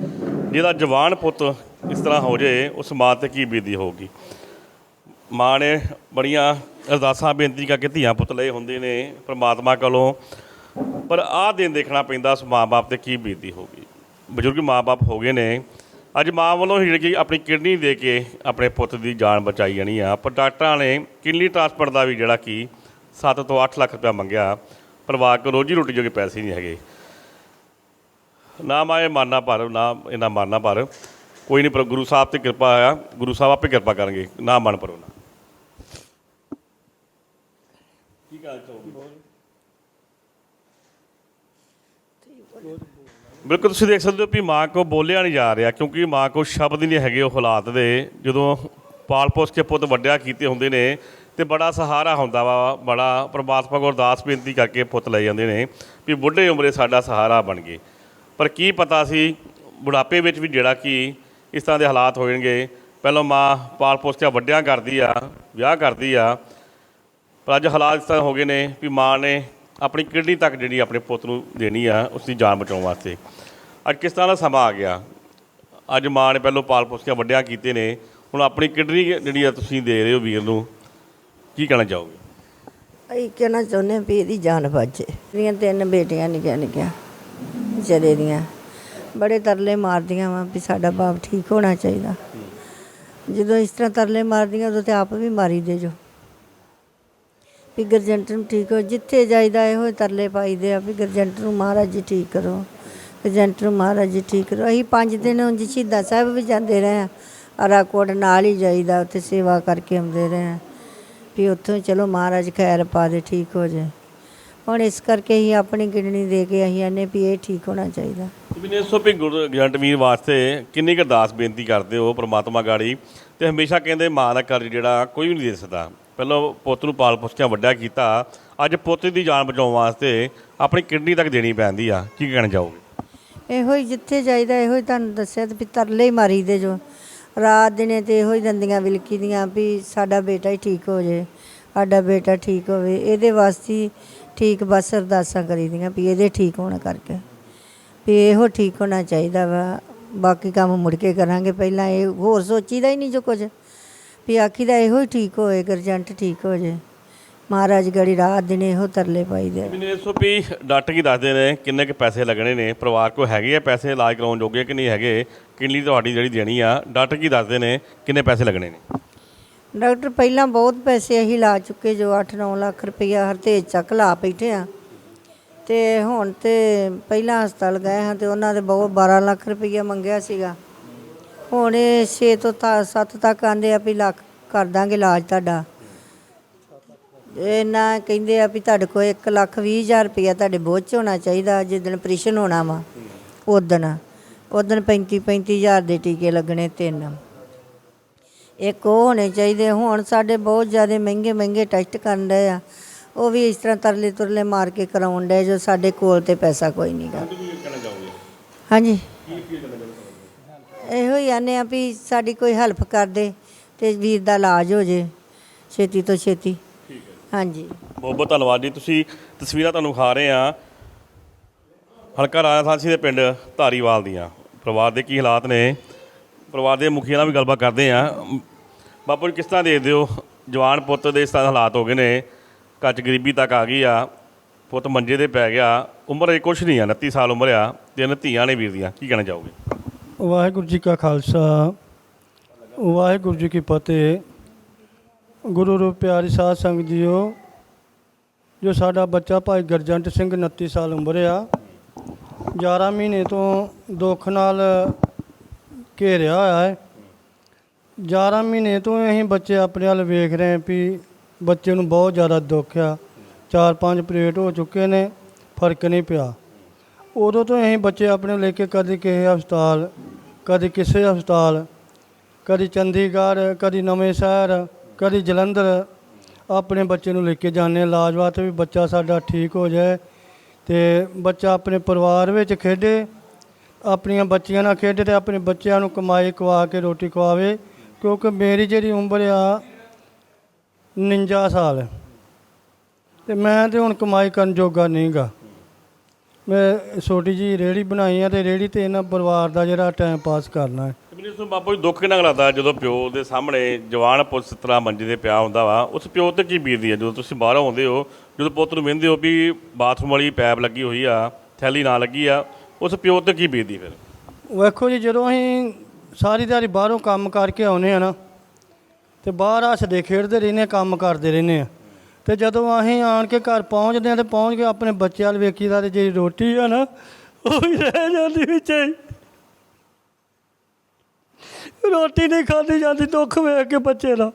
ਜਿਹਦਾ ਜਵਾਨ ਪੁੱਤ ਇਸ ਤਰ੍ਹਾਂ ਹੋ ਜਾਏ, ਉਸ ਮਾਂ ਤੇ ਕੀ ਬੀਤੀ ਹੋਊਗੀ। ਮਾਂ ਨੇ ਬੜੀਆਂ ਅਰਦਾਸਾਂ ਬੇਨਤੀ ਕਰਕੇ ਧੀਆਂ ਪੁੱਤ ਲਏ ਹੁੰਦੇ ਨੇ, ਪ੍ਰਮਾਤਮਾ ਕੋਲੋਂ ਪਰ ਆਹ ਦਿਨ ਦੇਖਣਾ ਪੈਂਦਾ ਉਸ ਮਾਂ-ਬਾਪ ਤੇ ਕੀ ਬੀਤੀ ਹੋਗੀ ਬਜ਼ੁਰਗ ਮਾਂ-ਬਾਪ ਹੋ ਗਏ ਨੇ। ਅੱਜ ਮਾਂ ਵੱਲੋਂ ਹੀ ਜਿਹੜੀ ਕਿ ਆਪਣੀ ਕਿਡਨੀ ਦੇ ਕੇ ਆਪਣੇ ਪੁੱਤ ਦੀ ਜਾਨ ਬਚਾਈ ਜਾਣੀ ਆ। ਪਰ ਡਾਕਟਰਾਂ ਨੇ ਕਿਡਨੀ ਟ੍ਰਾਂਸਪਲਾਂਟ ਦਾ ਵੀ ਜਿਹੜਾ ਕਿ 7 ਤੋਂ 8 ਲੱਖ ਰੁਪਇਆ ਮੰਗਿਆ। ਪਰਿਵਾਰ ਕੋਲ ਰੋਜੀ ਰੋਟੀ ਜੋਗੇ ਪੈਸੇ ਨਹੀਂ ਹੈਗੇ। ਨਾ ਮਾਏ ਮਾਰਨਾ ਪਰ ਨਾ ਇਹਨਾਂ ਮਾਰਨਾ ਪਰ। ਕੋਈ ਨਹੀਂ ਪਰ ਗੁਰੂ ਸਾਹਿਬ ਤੇ ਕਿਰਪਾ ਆ। ਗੁਰੂ ਸਾਹਿਬ ਆਪੇ ਕਿਰਪਾ ਕਰਨਗੇ। ਨਾ ਮਨ ਪਰੋ ਨਾ ਕੀ ਗੱਲ ਚਾਹੋਗੇ? ਬਿਲਕੁਲ ਤੁਸੀਂ ਦੇਖ ਸਕਦੇ ਹੋ ਵੀ ਮਾਂ ਕੋ ਬੋਲਿਆ ਨਹੀਂ ਜਾ ਰਿਹਾ, ਕਿਉਂਕਿ ਮਾਂ ਕੋ ਸ਼ਬਦ ਹੀ ਨਹੀਂ ਹੈਗੇ ਉਹ ਹਾਲਾਤ ਦੇ। ਜਦੋਂ ਪਾਲ ਪੋਸ ਕੇ ਪੁੱਤ ਵੱਡਿਆ ਕੀਤੇ ਹੁੰਦੇ ਨੇ ਤੇ ਬੜਾ ਸਹਾਰਾ ਹੁੰਦਾ ਵਾ, ਬੜਾ ਪ੍ਰਮਾਤਮਾ ਕੋਲ ਅਰਦਾਸ ਬੇਨਤੀ ਕਰਕੇ ਪੁੱਤ ਲੈ ਜਾਂਦੇ ਨੇ ਵੀ ਬੁੱਢੇ ਉਮਰੇ ਸਾਡਾ ਸਹਾਰਾ ਬਣ ਗਏ। ਪਰ ਕੀ ਪਤਾ ਸੀ, ਬੁਢਾਪੇ ਵਿੱਚ ਵੀ ਜਿਹੜਾ ਕਿ ਇਸ ਤਰ੍ਹਾਂ ਦੇ ਹਾਲਾਤ ਹੋ ਜਾਣਗੇ ਪਹਿਲਾਂ ਮਾਂ ਪਾਲ ਪੋਸ ਕੇ ਵੱਡਿਆਂ ਕਰਦੀ ਆ, ਵਿਆਹ ਕਰਦੀ ਆ, ਪਰ ਅੱਜ ਹਾਲਾਤ ਇਸ ਤਰ੍ਹਾਂ ਹੋ ਗਏ ਨੇ ਵੀ ਮਾਂ ਨੇ ਆਪਣੀ ਕਿਡਨੀ ਤੱਕ ਜਿਹੜੀ ਆਪਣੇ ਪੁੱਤ ਨੂੰ ਦੇਣੀ ਆ ਉਸ ਦੀ ਜਾਨ ਬਚਾਉਣ ਵਾਸਤੇ। ਅੱਜ ਕਿਸ ਤਰ੍ਹਾਂ ਦਾ ਸਮਾਂ ਆ ਗਿਆ? ਅੱਜ ਮਾਂ ਨੇ ਪਹਿਲਾਂ ਪਾਲ ਪੋਸ ਕੇ ਵੱਡਿਆਂ ਕੀਤੇ ਨੇ। ਹੁਣ ਆਪਣੀ ਕਿਡਨੀ ਜਿਹੜੀ ਆ ਤੁਸੀਂ ਦੇ ਰਹੇ ਹੋ ਵੀਰ ਨੂੰ, ਕੀ ਕਹਿਣਾ ਚਾਹੋਗੇ? ਅਸੀਂ ਕਹਿਣਾ ਚਾਹੁੰਦੇ ਹਾਂ ਵੀ ਇਹਦੀ ਜਾਨ ਬਚੇ ਇਹਦੀਆਂ ਤਿੰਨ ਬੇਟੀਆਂ ਨਿੱਕੀਆਂ ਨਿੱਕੀਆਂ, ਵਿਚਾਰੇ ਦੀਆਂ। ਬੜੇ ਤਰਲੇ ਮਾਰਦੀਆਂ ਵਾ ਵੀ ਸਾਡਾ ਬਾਪ ਠੀਕ ਹੋਣਾ ਚਾਹੀਦਾ। ਜਦੋਂ ਇਸ ਤਰ੍ਹਾਂ ਤਰਲੇ ਮਾਰਦੀਆਂ, ਉਦੋਂ ਤੇ ਆਪ ਵੀ ਮਾਰੀ ਦੇ ਜੋ। ਵੀ ਗਰਜੰਟ ਨੂੰ ਠੀਕ ਹੋ ਜਿੱਥੇ ਜਾਈਦਾ ਇਹੋ ਹੀ ਤਰਲੇ ਪਾਈਦੇ ਆ ਵੀ ਗਰਜੰਟ ਨੂੰ ਮਹਾਰਾਜ ਜੀ ਠੀਕ ਕਰੋ, ਗਰਜੰਟ ਨੂੰ ਮਹਾਰਾਜ ਜੀ ਠੀਕ ਕਰੋ। ਅਸੀਂ ਪੰਜ ਦਿਨ ਉਂਝ ਸ਼ਹੀਦਾਂ ਸਾਹਿਬ ਵੀ ਜਾਂਦੇ ਰਹੇ ਆ ਅਰਾਕੋਟ ਨਾਲ ਹੀ ਜਾਈਦਾ, ਉੱਥੇ ਸੇਵਾ ਕਰਕੇ ਆਉਂਦੇ ਰਹੇ ਆ। ਵੀ ਉੱਥੋਂ ਚਲੋ ਮਹਾਰਾਜ ਖੈਰ ਪਾ ਦੇ, ਠੀਕ ਹੋ ਜਾਏ ਹੁਣ ਇਸ ਕਰਕੇ ਹੀ ਆਪਣੀ ਗਿਣਨੀ ਦੇ ਕੇ ਅਸੀਂ ਆਨੇ ਵੀ ਇਹ ਠੀਕ ਹੋਣਾ ਚਾਹੀਦਾ। ਮੈਨੂੰ ਇਸ ਤੋਂ ਵੀ ਗਰੰਟ ਵੀਰ ਵਾਸਤੇ ਕਿੰਨੀ ਕੁ ਅਰਦਾਸ ਬੇਨਤੀ ਕਰਦੇ ਹੋ ਪ੍ਰਮਾਤਮਾ ਗਾੜੀ, ਤੇ ਹਮੇਸ਼ਾ ਕਹਿੰਦੇ ਮਾਂ ਦਾ ਕਰਜ਼ ਜਿਹੜਾ ਕੋਈ ਵੀ ਨਹੀਂ ਦੇ ਸਕਦਾ। ਪਹਿਲਾਂ ਪੁੱਤ ਨੂੰ ਪਾਲ ਪੋਸ ਕੇ ਵੱਡਾ ਕੀਤਾ, ਅੱਜ ਪੁੱਤ ਦੀ ਜਾਨ ਬਚਾਉਣ ਵਾਸਤੇ ਆਪਣੀ ਕਿਡਨੀ ਤੱਕ ਦੇਣੀ ਪੈਂਦੀ ਆ, ਕੀ ਕਹਿਣਾ ਚਾਹੋਗੇ? ਇਹੋ ਹੀ ਜਿੱਥੇ ਜਾਈਦਾ, ਇਹੋ ਹੀ ਤੁਹਾਨੂੰ ਦੱਸਿਆ ਤੇ ਵੀ ਤਰਲੇ ਹੀ ਮਾਰੀ ਦੇ ਜੋ। ਰਾਤ ਦਿਨੇ ਤੇ ਇਹੋ ਹੀ ਦੰਦੀਆਂ ਵਿਲਕੀ ਦੀਆਂ ਵੀ ਸਾਡਾ ਬੇਟਾ ਹੀ ਠੀਕ ਹੋ ਜਾਏ ਸਾਡਾ ਬੇਟਾ ਠੀਕ ਹੋਵੇ, ਇਹਦੇ ਵਾਸਤੇ ਠੀਕ ਬਸ ਅਰਦਾਸਾਂ ਕਰੀਦੀਆਂ ਵੀ ਇਹਦੇ ਠੀਕ ਹੋਣ ਕਰਕੇ। ਵੀ ਇਹੋ ਠੀਕ ਹੋਣਾ ਚਾਹੀਦਾ ਵਾ, ਬਾਕੀ ਕੰਮ ਮੁੜ ਕੇ ਕਰਾਂਗੇ, ਪਹਿਲਾਂ ਇਹ ਹੋਰ ਸੋਚੀਦਾ ਹੀ ਨਹੀਂ ਜੋ ਕੁਝ। ਵੀ ਆਖੀਦਾ ਇਹੋ ਹੀ ਠੀਕ ਹੋਏ ਗਰਜੰਟ ਠੀਕ ਹੋ ਜਾਏ ਮਹਾਰਾਜ ਗੜੀ ਰਾਤ ਦਿਨ ਇਹੋ ਤਰਲੇ ਪਾਈਦੇ। ਮੈਨੂੰ ਦੱਸੋ ਵੀ ਡਾਕਟਰ ਕੀ ਦੱਸਦੇ ਨੇ ਕਿੰਨੇ ਕੁ ਪੈਸੇ ਲੱਗਣੇ ਨੇ ਪਰਿਵਾਰ ਕੋ ਹੈਗੇ ਆ ਪੈਸੇ ਇਲਾਜ ਕਰਾਉਣ ਜੋਗੇ ਕਿ ਨਹੀਂ ਹੈਗੇ? ਕਿੰਨੀ ਤੁਹਾਡੀ ਜਿਹੜੀ ਦੇਣੀ ਆ ਡਾਕਟਰ ਕੀ ਦੱਸਦੇ ਨੇ ਕਿੰਨੇ ਪੈਸੇ ਲੱਗਣੇ ਨੇ? ਡਾਕਟਰ ਪਹਿਲਾਂ ਬਹੁਤ ਪੈਸੇ ਅਸੀਂ ਲਾ ਚੁੱਕੇ ਜੋ 8-9 ਲੱਖ ਰੁਪਈਆ ਹਰਤੇਜ ਚੱਕ ਲਾ ਬੈਠੇ ਆ। ਤੇ ਹੁਣ ਤੇ ਪਹਿਲਾਂ ਹਸਪਤਾਲ ਗਏ ਹਾਂ ਤੇ ਉਹਨਾਂ ਦੇ ਬਹੁਤ 12 ਲੱਖ ਰੁਪਈਆ ਮੰਗਿਆ ਸੀਗਾ। ਹੁਣ ਇਹ 6 ਤੋਂ 7 ਤੱਕ ਆਂਦੇ ਆ ਵੀ ਲੱਖ ਕਰ ਦਾਂਗੇ ਇਲਾਜ ਤੁਹਾਡਾ। ਇਹਨਾਂ ਕਹਿੰਦੇ ਆ ਵੀ ਤੁਹਾਡੇ ਕੋਲ 1 ਲੱਖ 20 ਹਜ਼ਾਰ ਰੁਪਈਆ ਤੁਹਾਡੇ ਬੋਝ 'ਚ ਹੋਣਾ ਚਾਹੀਦਾ ਜਿੱਦਣ ਆਪਰੇਸ਼ਨ ਹੋਣਾ ਵਾ ਉਦਣ ਉਦਣ 35 35 ਹਜ਼ਾਰ ਦੇ ਟੀਕੇ ਲੱਗਣੇ ਤਿੰਨ। ਇੱਕ ਉਹ ਹੋਣੇ ਚਾਹੀਦੇ। ਹੁਣ ਸਾਡੇ ਬਹੁਤ ਜ਼ਿਆਦਾ ਮਹਿੰਗੇ ਮਹਿੰਗੇ ਟੈਸਟ ਕਰਨ ਡਏ ਆ। ਉਹ ਵੀ ਇਸ ਤਰ੍ਹਾਂ ਤਰਲੇ ਤੁਰਲੇ ਮਾਰ ਕੇ ਕਰਾਉਣ ਡਏ ਜੋ ਸਾਡੇ ਕੋਲ ਤੇ ਪੈਸਾ ਕੋਈ ਨਹੀਂਗਾ ਹਾਂਜੀ ਇਹੋ ਹੀ ਆਨੇ ਆ ਵੀ ਸਾਡੀ ਕੋਈ ਹੈਲਪ ਕਰ ਦੇ ਤੇ ਵੀਰ ਦਾ ਇਲਾਜ ਹੋ ਜੇ ਛੇਤੀ ਤੋਂ ਛੇਤੀ। ਹਾਂਜੀ। ਬਹੁਤ ਬਹੁਤ ਧੰਨਵਾਦ ਜੀ। ਤੁਸੀਂ ਤਸਵੀਰਾਂ ਤੁਹਾਨੂੰ ਖਾ ਰਹੇ ਆ ਹਲਕਾ ਰਾਜਾ ਸਾਂਸੀ ਦੇ ਪਿੰਡ ਧਾਰੀਵਾਲ ਦੀਆਂ। ਪਰਿਵਾਰ ਦੇ ਕੀ ਹਾਲਾਤ ਨੇ? ਪਰਿਵਾਰ ਦੇ ਮੁਖੀਆਂ ਨਾਲ ਵੀ ਗੱਲਬਾਤ ਕਰਦੇ ਆ ਬਾਪੂ ਜੀ ਕਿਸ ਤਰ੍ਹਾਂ ਦੇਖਦੇ ਹੋ? ਜਵਾਨ ਪੁੱਤ ਦੇ ਇਸ ਤਰ੍ਹਾਂ ਹਾਲਾਤ ਹੋ ਗਏ ਨੇ। ਘਰ 'ਚ ਗਰੀਬੀ ਤੱਕ ਆ ਗਈ ਆ। ਪੁੱਤ ਮੰਜੇ ਤੇ ਪੈ ਗਿਆ। ਉਮਰ ਇਹ ਕੁਛ ਨਹੀਂ ਆ 29 ਸਾਲ ਉਮਰ ਆ ਤਿੰਨ ਧੀਆਂ ਨੇ ਵੀਰ ਦੀਆਂ। ਕੀ ਕਹਿਣਾ ਚਾਹੋਗੇ? ਵਾਹਿਗੁਰੂ ਜੀ ਕਾ ਖਾਲਸਾ, ਵਾਹਿਗੁਰੂ ਜੀ ਕੀ ਫਤਿਹ। ਗੁਰੂ ਰੂਪ ਪਿਆਰੀ ਸਾਧ ਸੰਗਤ ਜੀਓ, ਜੋ ਸਾਡਾ ਬੱਚਾ ਭਾਈ ਗਰਜੰਟ ਸਿੰਘ 29 ਸਾਲ ਉਮਰ ਆ 11 ਮਹੀਨੇ ਤੋਂ ਦੁੱਖ ਨਾਲ ਘੇਰਿਆ ਹੋਇਆ ਹੈ। 11 ਮਹੀਨੇ ਤੋਂ ਅਸੀਂ ਬੱਚੇ ਆਪਣੇ ਵੱਲ ਵੇਖ ਰਹੇ ਵੀ ਬੱਚੇ ਨੂੰ ਬਹੁਤ ਜ਼ਿਆਦਾ ਦੁੱਖ ਆ। ਚਾਰ ਪੰਜ ਪਲੇਟ ਹੋ ਚੁੱਕੇ ਨੇ, ਫ਼ਰਕ ਨਹੀਂ ਪਿਆ। ਉਦੋਂ ਤੋਂ ਅਸੀਂ ਬੱਚੇ ਆਪਣੇ ਲੈ ਕੇ ਕਦੇ ਕਿਸੇ ਹਸਪਤਾਲ, ਕਦੇ ਕਿਸੇ ਹਸਪਤਾਲ, ਕਦੀ ਚੰਡੀਗੜ੍ਹ, ਕਦੀ ਨਵੇਂ ਸ਼ਹਿਰ, ਕਦੀ ਜਲੰਧਰ ਆਪਣੇ ਬੱਚੇ ਨੂੰ ਲੈ ਕੇ ਜਾਂਦੇ ਹਾਂ। ਇਲਾਜ ਵਾਸਤੇ ਵੀ ਬੱਚਾ ਸਾਡਾ ਠੀਕ ਹੋ ਜਾਏ ਤੇ ਬੱਚਾ ਆਪਣੇ ਪਰਿਵਾਰ ਵਿੱਚ ਖੇਡੇ, ਆਪਣੀਆਂ ਬੱਚੀਆਂ ਨਾਲ ਖੇਡੇ ਤੇ ਆਪਣੇ ਬੱਚਿਆਂ ਨੂੰ ਕਮਾਈ ਖਵਾ ਕੇ ਰੋਟੀ ਖਵਾਵੇ, ਕਿਉਂਕਿ ਮੇਰੀ ਜਿਹੜੀ ਉਮਰ ਆ 49 ਸਾਲ। ਤੇ ਮੈਂ ਤੇ ਹੁਣ ਕਮਾਈ ਕਰਨ ਜੋਗਾ ਨਹੀਂਗਾ। ਮੈਂ ਛੋਟੀ ਜੀ ਰੇੜੀ ਬਣਾਈ ਆ ਤੇ ਰੇੜੀ ਤੇ ਇਹਨਾਂ ਪਰਿਵਾਰ ਦਾ ਜਿਹੜਾ ਟਾਈਮ ਪਾਸ ਕਰਨਾ ਹੈ। ਤੇ ਮੈਨੂੰ ਇਸ ਬਾਪੂ ਜੀ ਦੁੱਖ ਕਿੰਨਾ ਕੁ ਲੱਗਦਾ ਜਦੋਂ ਪਿਓ ਦੇ ਸਾਹਮਣੇ ਜਵਾਨ ਪੁੱਤ ਇਸ ਤਰ੍ਹਾਂ ਮੰਜੇ ਤੇ ਪਿਆ ਹੁੰਦਾ ਵਾ? ਉਸ ਪਿਓ ਤੇ ਕੀ ਬੀਤਦੀ ਹੈ ਜਦੋਂ ਤੁਸੀਂ ਬਾਹਰੋਂ ਆਉਂਦੇ ਹੋ ਜਦੋਂ ਪੁੱਤ ਨੂੰ ਵਹਿੰਦੇ ਹੋ ਵੀ ਬਾਥਰੂਮ ਵਾਲੀ ਪੈਪ ਲੱਗੀ ਹੋਈ ਆ ਥੈਲੀ ਨਾ ਲੱਗੀ ਆ ਉਸ ਪਿਓ ਤੇ ਕੀ ਬੀਤਦੀ ਫਿਰ? ਵੇਖੋ ਜੀ ਜਦੋਂ ਅਸੀਂ ਸਾਰੀ ਦਿਹਾੜੀ ਬਾਹਰੋਂ ਕੰਮ ਕਰਕੇ ਆਉਨੇ ਆ ਨਾ ਤੇ ਬਾਹਰ ਹੱਸਦੇ ਖੇਡਦੇ ਰਹਿੰਦੇ ਕੰਮ ਕਰਦੇ ਰਹਿੰਦੇ ਆ। ਤੇ ਜਦੋਂ ਅਸੀਂ ਆਣ ਕੇ ਘਰ ਪਹੁੰਚਦੇ ਆ ਤੇ ਪਹੁੰਚ ਕੇ ਆਪਣੇ ਬੱਚਿਆਂ ਵੱਲ ਵੇਖੀਦਾ ਤੇ ਜਿਹੜੀ ਰੋਟੀ ਆ ਨਾ, ਉਹ ਵੀ ਰਹਿ ਜਾਂਦੀ ਵਿੱਚ ਹੀ। ਰੋਟੀ ਨਹੀਂ ਖਾਧੀ ਜਾਂਦੀ, ਦੁੱਖ ਵੇਖ ਕੇ ਬੱਚੇ ਦਾ।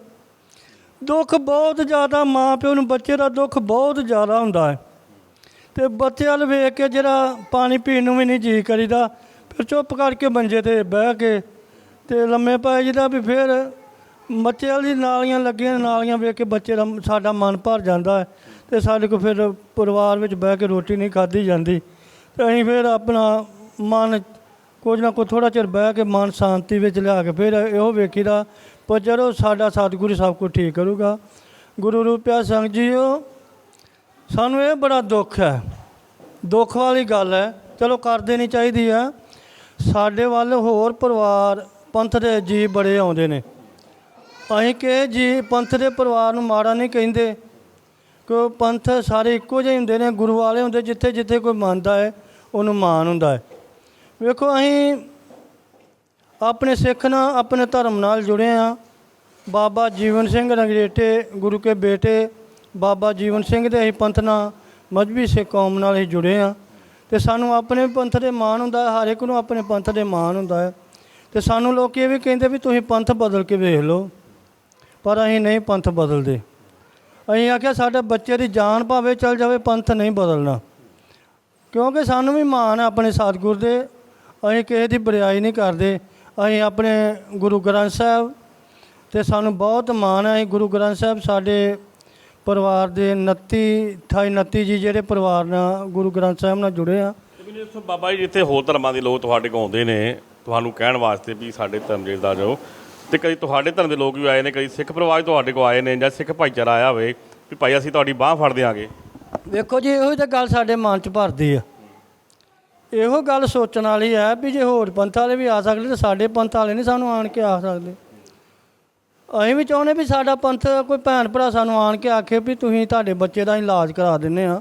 ਦੁੱਖ ਬਹੁਤ ਜ਼ਿਆਦਾ, ਮਾਂ ਪਿਓ ਨੂੰ ਬੱਚੇ ਦਾ ਦੁੱਖ ਬਹੁਤ ਜ਼ਿਆਦਾ ਹੁੰਦਾ ਹੈ। ਤੇ ਬੱਚੇ ਵੱਲ ਵੇਖ ਕੇ ਜਿਹੜਾ ਪਾਣੀ ਪੀਣ ਨੂੰ ਵੀ ਨਹੀਂ ਜੀ ਕਰੀਦਾ, ਫਿਰ ਚੁੱਪ ਕਰਕੇ ਮੰਜੇ ਤੇ ਬਹਿ ਕੇ ਤੇ ਲੰਮੇ ਪੈ ਜਿਹਦਾ ਵੀ ਫਿਰ ਬੱਚਿਆਂ ਦੀ ਨਾਲੀਆਂ ਲੱਗੀਆਂ, ਨਾਲੀਆਂ ਵੇਖ ਕੇ ਬੱਚੇ ਦਾ ਸਾਡਾ ਮਨ ਭਰ ਜਾਂਦਾ ਹੈ ਤੇ ਸਾਡੇ ਕੋਲ ਫਿਰ ਪਰਿਵਾਰ ਵਿੱਚ ਬਹਿ ਕੇ ਰੋਟੀ ਨਹੀਂ ਖਾਧੀ ਜਾਂਦੀ। ਤੇ ਅਸੀਂ ਫਿਰ ਆਪਣਾ ਮਨ ਕੁਝ ਨਾ ਕੁਝ ਥੋੜਾ ਚਿਰ ਬਹਿ ਕੇ ਮਨ ਸ਼ਾਂਤੀ ਵਿੱਚ ਲਿਆ ਕੇ ਫਿਰ ਇਹੋ ਵੇਖੀਦਾ, ਪਰ ਜਦੋਂ ਸਾਡਾ ਸਤਿਗੁਰੂ ਸਭ ਕੁਝ ਠੀਕ ਕਰੂਗਾ, ਗੁਰੂ ਰੂਪਿਆ ਸੰਗ ਜੀਓ, ਸਾਨੂੰ ਇਹ ਬੜਾ ਦੁੱਖ ਹੈ। ਦੁੱਖ ਵਾਲੀ ਗੱਲ ਹੈ, ਚਲੋ ਕਰ ਦੇਣੀ ਚਾਹੀਦੀ ਆ ਸਾਡੇ ਵੱਲ ਹੋਰ ਪਰਿਵਾਰ, ਪੰਥ ਦੇ ਜੀ ਬੜੇ ਆਉਂਦੇ ਨੇ। ਅਸੀਂ ਕਿ ਜੀ ਪੰਥ ਦੇ ਪਰਿਵਾਰ ਨੂੰ ਮਾੜਾ ਨਹੀਂ ਕਹਿੰਦੇ ਕਿ ਪੰਥ ਸਾਰੇ ਇੱਕੋ ਜਿਹੇ ਹੁੰਦੇ ਨੇ, ਗੁਰੂ ਵਾਲੇ ਹੁੰਦੇ, ਜਿੱਥੇ ਜਿੱਥੇ ਕੋਈ ਮੰਨਦਾ ਹੈ, ਉਹਨੂੰ ਮਾਣ ਹੁੰਦਾ ਹੈ। ਵੇਖੋ, ਅਸੀਂ ਆਪਣੇ ਸਿੱਖ ਨਾਲ, ਆਪਣੇ ਧਰਮ ਨਾਲ ਜੁੜੇ ਆ ਬਾਬਾ ਜੀਵਨ ਸਿੰਘ ਰੰਗਰੇਟੇ, ਗੁਰੂ ਕੇ ਬੇਟੇ, ਬਾਬਾ ਜੀਵਨ ਸਿੰਘ ਦੇ ਅਸੀਂ ਪੰਥ ਨਾਲ, ਮਜਬੀ ਸਿੱਖ ਕੌਮ ਨਾਲ ਹੀ ਜੁੜੇ ਆ ਤੇ ਸਾਨੂੰ ਆਪਣੇ ਪੰਥ ਦੇ ਮਾਣ ਹੁੰਦਾ ਹਰ ਇੱਕ ਨੂੰ ਆਪਣੇ ਪੰਥ ਦੇ ਮਾਣ ਹੁੰਦਾ ਹੈ। ਤੇ ਸਾਨੂੰ ਲੋਕ ਇਹ ਵੀ ਕਹਿੰਦੇ ਵੀ ਤੁਸੀਂ ਪੰਥ ਬਦਲ ਕੇ ਵੇਖ ਲਓ। ਪਰ ਅਸੀਂ ਨਹੀਂ ਪੰਥ ਬਦਲਦੇ। ਅਸੀਂ ਆਖਿਆ ਸਾਡੇ ਬੱਚੇ ਦੀ ਜਾਨ ਭਾਵੇਂ ਚਲ ਜਾਵੇ, ਪੰਥ ਨਹੀਂ ਬਦਲਣਾ। ਕਿਉਂਕਿ ਸਾਨੂੰ ਵੀ ਮਾਣ ਹੈ ਆਪਣੇ ਸਤਿਗੁਰ ਦੇ। ਅਸੀਂ ਕਿਸੇ ਦੀ ਬਰਿਆਈ ਨਹੀਂ ਕਰਦੇ। ਅਸੀਂ ਆਪਣੇ ਗੁਰੂ ਗ੍ਰੰਥ ਸਾਹਿਬ ਤੇ ਸਾਨੂੰ ਬਹੁਤ ਮਾਣ ਹੈ ਅਸੀਂ ਗੁਰੂ ਗ੍ਰੰਥ ਸਾਹਿਬ ਸਾਡੇ ਪਰਿਵਾਰ ਦੇ 29 28 29 ਜੀ ਜਿਹੜੇ ਪਰਿਵਾਰ ਨਾਲ ਗੁਰੂ ਗ੍ਰੰਥ ਸਾਹਿਬ ਨਾਲ ਜੁੜੇ ਆ। ਤੇ ਮੈਨੂੰ ਬਾਬਾ ਜੀ, ਜਿੱਥੇ ਹੋਰ ਧਰਮਾਂ ਦੇ ਲੋਕ ਤੁਹਾਡੇ ਕੋਲ ਆਉਂਦੇ ਨੇ, ਤੁਹਾਨੂੰ ਕਹਿਣ ਵਾਸਤੇ ਵੀ ਸਾਡੇ ਧਰਮ ਜਿਹੜਾ ਜਾਓ ਤੇ ਕਦੀ ਤੁਹਾਡੇ ਧਰਮ ਦੇ ਲੋਕ ਵੀ ਆਏ ਨੇ, ਕਦੀ ਸਿੱਖ ਪਰਿਵਾਰ ਤੁਹਾਡੇ ਕੋਲ ਆਏ ਨੇ ਜਾਂ ਸਿੱਖ ਭਾਈਚਾਰਾ ਆਇਆ ਹੋਵੇ ਵੀ ਭਾਈ ਅਸੀਂ ਤੁਹਾਡੀ ਬਾਹ ਫੜ ਦਿਆਂਗੇ। ਵੇਖੋ ਜੀ, ਇਹੋ ਤਾਂ ਗੱਲ ਸਾਡੇ ਮਨ 'ਚ ਭਰਦੀ ਆ। ਇਹੋ ਗੱਲ ਸੋਚਣ ਵਾਲੀ ਹੈ ਵੀ ਜੇ ਹੋਰ ਪੰਥ ਵਾਲੇ ਵੀ ਆ ਸਕਦੇ ਤਾਂ ਸਾਡੇ ਪੰਥ ਵਾਲੇ ਨਹੀਂ ਸਾਨੂੰ ਆਣ ਕੇ ਆ ਸਕਦੇ। ਅਸੀਂ ਵੀ ਚਾਹੁੰਦੇ ਵੀ ਸਾਡਾ ਪੰਥ, ਕੋਈ ਭੈਣ ਭਰਾ ਸਾਨੂੰ ਆਣ ਕੇ ਆਖੇ ਵੀ ਤੁਸੀਂ ਤੁਹਾਡੇ ਬੱਚੇ ਦਾ ਇਲਾਜ ਕਰਾ ਦਿੰਨੇ ਆ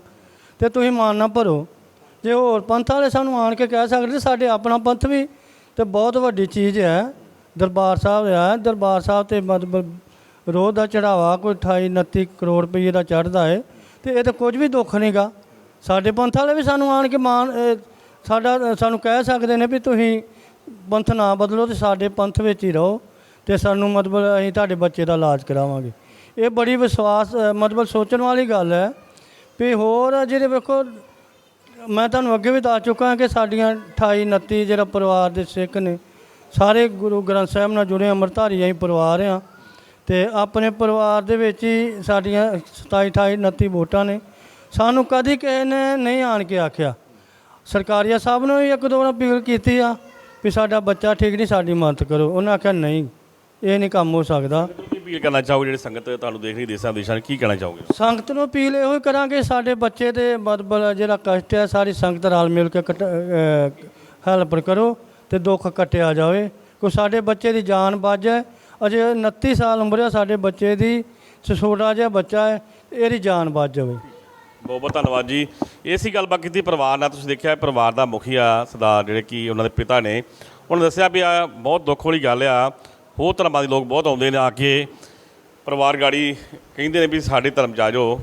ਤੇ ਤੁਸੀਂ ਮਾਨ ਨਾ ਭਰੋ। ਜੇ ਹੋਰ ਪੰਥ ਵਾਲੇ ਸਾਨੂੰ ਆਣ ਕੇ ਕਹਿ ਸਕਦੇ ਸਾਡੇ ਆਪਣਾ ਪੰਥ ਵੀ ਤੇ ਬਹੁਤ ਵੱਡੀ ਚੀਜ਼ ਹੈ। ਦਰਬਾਰ ਸਾਹਿਬ ਆ ਦਰਬਾਰ ਸਾਹਿਬ ਤੇ ਮਤਲਬ ਰੋਜ਼ ਦਾ ਚੜਾਵਾ ਕੋਈ 28 29 ਕਰੋੜ ਰੁਪਏ ਦਾ ਚੜਦਾ ਹੈ ਤੇ ਇਹ ਤਾਂ ਕੁਝ ਵੀ ਦੁੱਖ ਨਹੀਂਗਾ ਸਾਡੇ ਪੰਥ ਵਾਲੇ ਵੀ ਸਾਨੂੰ ਆਣ ਕੇ ਮਾਨ ਸਾਡਾ ਸਾਨੂੰ ਕਹਿ ਸਕਦੇ ਨੇ ਵੀ ਤੁਸੀਂ ਪੰਥ ਨਾ ਬਦਲੋ ਤੇ ਸਾਡੇ ਪੰਥ ਵਿੱਚ ਹੀ ਰਹੋ ਤੇ ਸਾਨੂੰ ਮਤਲਬ ਅਸੀਂ ਤੁਹਾਡੇ ਬੱਚੇ ਦਾ ਇਲਾਜ ਕਰਾਵਾਂਗੇ। ਇਹ ਬੜੀ ਵਿਸ਼ਵਾਸ ਮਤਲਬ ਸੋਚਣ ਵਾਲੀ ਗੱਲ ਹੈ ਵੀ ਹੋਰ ਜਿਹੜੇ ਵੇਖੋ, ਮੈਂ ਤੁਹਾਨੂੰ ਅੱਗੇ ਵੀ ਦੱਸ ਚੁੱਕਾ ਕਿ ਸਾਡੀਆਂ 28 29 ਜਿਹੜਾ ਪਰਿਵਾਰ ਦੇ ਸਿੱਖ ਨੇ ਸਾਰੇ ਗੁਰੂ ਗ੍ਰੰਥ ਸਾਹਿਬ ਨਾਲ ਜੁੜੇ ਅੰਮ੍ਰਿਤਧਾਰੀ ਅਸੀਂ ਪਰਿਵਾਰ ਆ ਤੇ ਆਪਣੇ ਪਰਿਵਾਰ ਦੇ ਵਿੱਚ ਹੀ ਸਾਡੀਆਂ 27 28 29 ਵੋਟਾਂ ਨੇ। ਸਾਨੂੰ ਕਦੀ ਕਿਸੇ ਨੇ ਨਹੀਂ ਆਣ ਕੇ ਆਖਿਆ। ਸਰਕਾਰੀਆ ਸਾਹਿਬ ਨੇ ਵੀ ਇੱਕ ਦੋ ਵਾਰ ਅਪੀਲ ਕੀਤੀ ਆ ਵੀ ਸਾਡਾ ਬੱਚਾ ਠੀਕ ਨਹੀਂ ਸਾਡੀ ਮਦਦ ਕਰੋ। ਉਹਨਾਂ ਆਖਿਆ ਨਹੀਂ ਇਹ ਨਹੀਂ ਕੰਮ ਹੋ ਸਕਦਾ। ਕੀ ਅਪੀਲ ਕਰਨਾ ਚਾਹੋਗੇ? ਜਿਹੜੇ ਸੰਗਤ ਤੁਹਾਨੂੰ ਦੇਖ ਰਹੀ ਦੇਸਾਂ ਵਿਦੇਸ਼ਾਂ ਨੇ ਕੀ ਕਹਿਣਾ ਚਾਹੋਗੇ? ਸੰਗਤ ਨੂੰ ਅਪੀਲ ਇਹੋ ਹੀ ਕਰਾਂਗੇ ਸਾਡੇ ਬੱਚੇ ਦੇ ਮਤਲਬ ਜਿਹੜਾ ਕਸ਼ਟ ਹੈ ਸਾਰੀ ਸੰਗਤ ਰਲ ਮਿਲ ਕੇ ਹੈਲਪ ਕਰੋ। ਤੇ ਦੁੱਖ ਕੱਟਿਆ ਜਾਵੇ। ਕੋ ਸਾਡੇ ਬੱਚੇ ਦੀ ਜਾਨ ਬਚ ਜਾਏ, ਅਜੇ 29 ਸਾਲ ਉਮਰ ਹੈ ਸਾਡੇ ਬੱਚੇ ਦੀ ਤੇ ਛੋਟਾ ਜਿਹਾ ਬੱਚਾ ਹੈ, ਇਹਦੀ ਜਾਨ ਬਚ ਜਾਵੇ। ਬਹੁਤ ਬਹੁਤ ਧੰਨਵਾਦ ਜੀ। ਇਹ ਸੀ ਗੱਲਬਾਤ ਕੀਤੀ ਪਰਿਵਾਰ ਨਾਲ। ਤੁਸੀਂ ਦੇਖਿਆ ਪਰਿਵਾਰ ਦਾ ਮੁਖੀਆ ਸਰਦਾਰ ਜਿਹੜੇ ਕਿ ਉਹਨਾਂ ਦੇ ਪਿਤਾ ਨੇ। ਉਹਨਾਂ ਦੱਸਿਆ ਵੀ ਆ, ਬਹੁਤ ਦੁੱਖ ਵਾਲੀ ਗੱਲ ਆ। ਹੋਰ ਧਰਮਾਂ ਦੇ ਲੋਕ ਬਹੁਤ ਆਉਂਦੇ ਨੇ ਆ ਕੇ। ਪਰਿਵਾਰ ਗਾੜੀ ਕਹਿੰਦੇ ਨੇ ਵੀ ਸਾਡੇ ਧਰਮ ਚ ਆ ਜਾਓ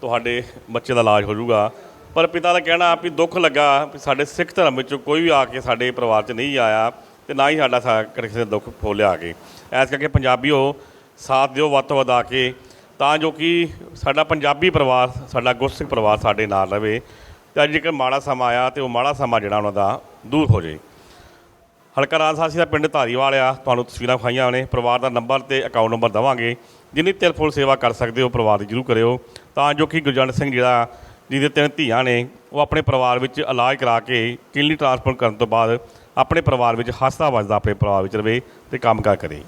ਤੁਹਾਡੇ ਬੱਚੇ ਦਾ ਇਲਾਜ ਹੋ ਜਾਊਗਾ। ਪਰ ਪਿਤਾ ਦਾ ਕਹਿਣਾ ਵੀ ਦੁੱਖ ਲੱਗਾ ਵੀ ਸਾਡੇ ਸਿੱਖ ਧਰਮ ਵਿੱਚੋਂ ਕੋਈ ਵੀ ਆ ਕੇ ਸਾਡੇ ਪਰਿਵਾਰ 'ਚ ਨਹੀਂ ਆਇਆ ਤੇ ਨਾ ਹੀ ਸਾਡਾ ਸਾ ਕਿਸੇ ਦੁੱਖ ਫੋਲਿਆ ਆ ਕੇ। ਐਸ ਕਰਕੇ ਪੰਜਾਬੀਓ ਸਾਥ ਦਿਓ ਵੱਧ ਤੋਂ ਵੱਧ ਆ ਕੇ, ਤਾਂ ਜੋ ਕਿ ਸਾਡਾ ਪੰਜਾਬੀ ਪਰਿਵਾਰ, ਸਾਡਾ ਗੁਰਸਿੱਖ ਪਰਿਵਾਰ ਸਾਡੇ ਨਾਲ ਰਵੇ ਤੇ ਅੱਜ ਜੇਕਰ ਮਾੜਾ ਸਮਾਂ ਆਇਆ ਤੇ ਉਹ ਮਾੜਾ ਸਮਾਂ ਜਿਹੜਾ ਉਹਨਾਂ ਦਾ ਦੂਰ ਹੋ ਜਾਏ ਹਲਕਾ ਰਾਜਸਾਸੀ ਦਾ ਪਿੰਡ ਧਾਰੀਵਾਲ ਆ, ਤੁਹਾਨੂੰ ਤਸਵੀਰਾਂ ਖਾਈਆਂ ਨੇ ਪਰਿਵਾਰ ਦਾ ਨੰਬਰ ਤੇ ਅਕਾਊਂਟ ਨੰਬਰ ਦਵਾਂਗੇ। ਜਿੰਨੀ ਤਿਲਫੁਲ ਸੇਵਾ ਕਰ ਸਕਦੇ ਹੋ, ਪਰਿਵਾਰ ਦੀ ਜਰੂਰ ਕਰਿਓ। ਤਾਂ ਜੋ ਕਿ ਗੁਰਜੰਟ ਸਿੰਘ ਜਿਹੜਾ ਜਿਹਦੇ ਤਿੰਨ ਧੀਆਂ ਨੇ, ਉਹ ਆਪਣੇ ਪਰਿਵਾਰ ਵਿੱਚ ਇਲਾਜ ਕਰਾ ਕੇ ਕਿਡਨੀ ਟ੍ਰਾਂਸਪਲਾਂਟ ਕਰਨ ਤੋਂ ਬਾਅਦ ਆਪਣੇ ਪਰਿਵਾਰ ਵਿੱਚ ਹੱਸਦਾ ਵੱਸਦਾ ਆਪਣੇ ਪਰਿਵਾਰ ਵਿੱਚ ਰਵੇ ਤੇ ਕੰਮਕਾਰ ਕਰੇ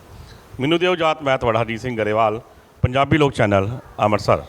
ਮੈਨੂੰ ਦਿਓ ਜਾਤ ਮੈਂ ਤੁਹਾਡਾ ਹਰਜੀਤ ਸਿੰਘ ਗਰੇਵਾਲ, ਪੰਜਾਬੀ ਲੋਕ ਚੈਨਲ, ਅੰਮ੍ਰਿਤਸਰ।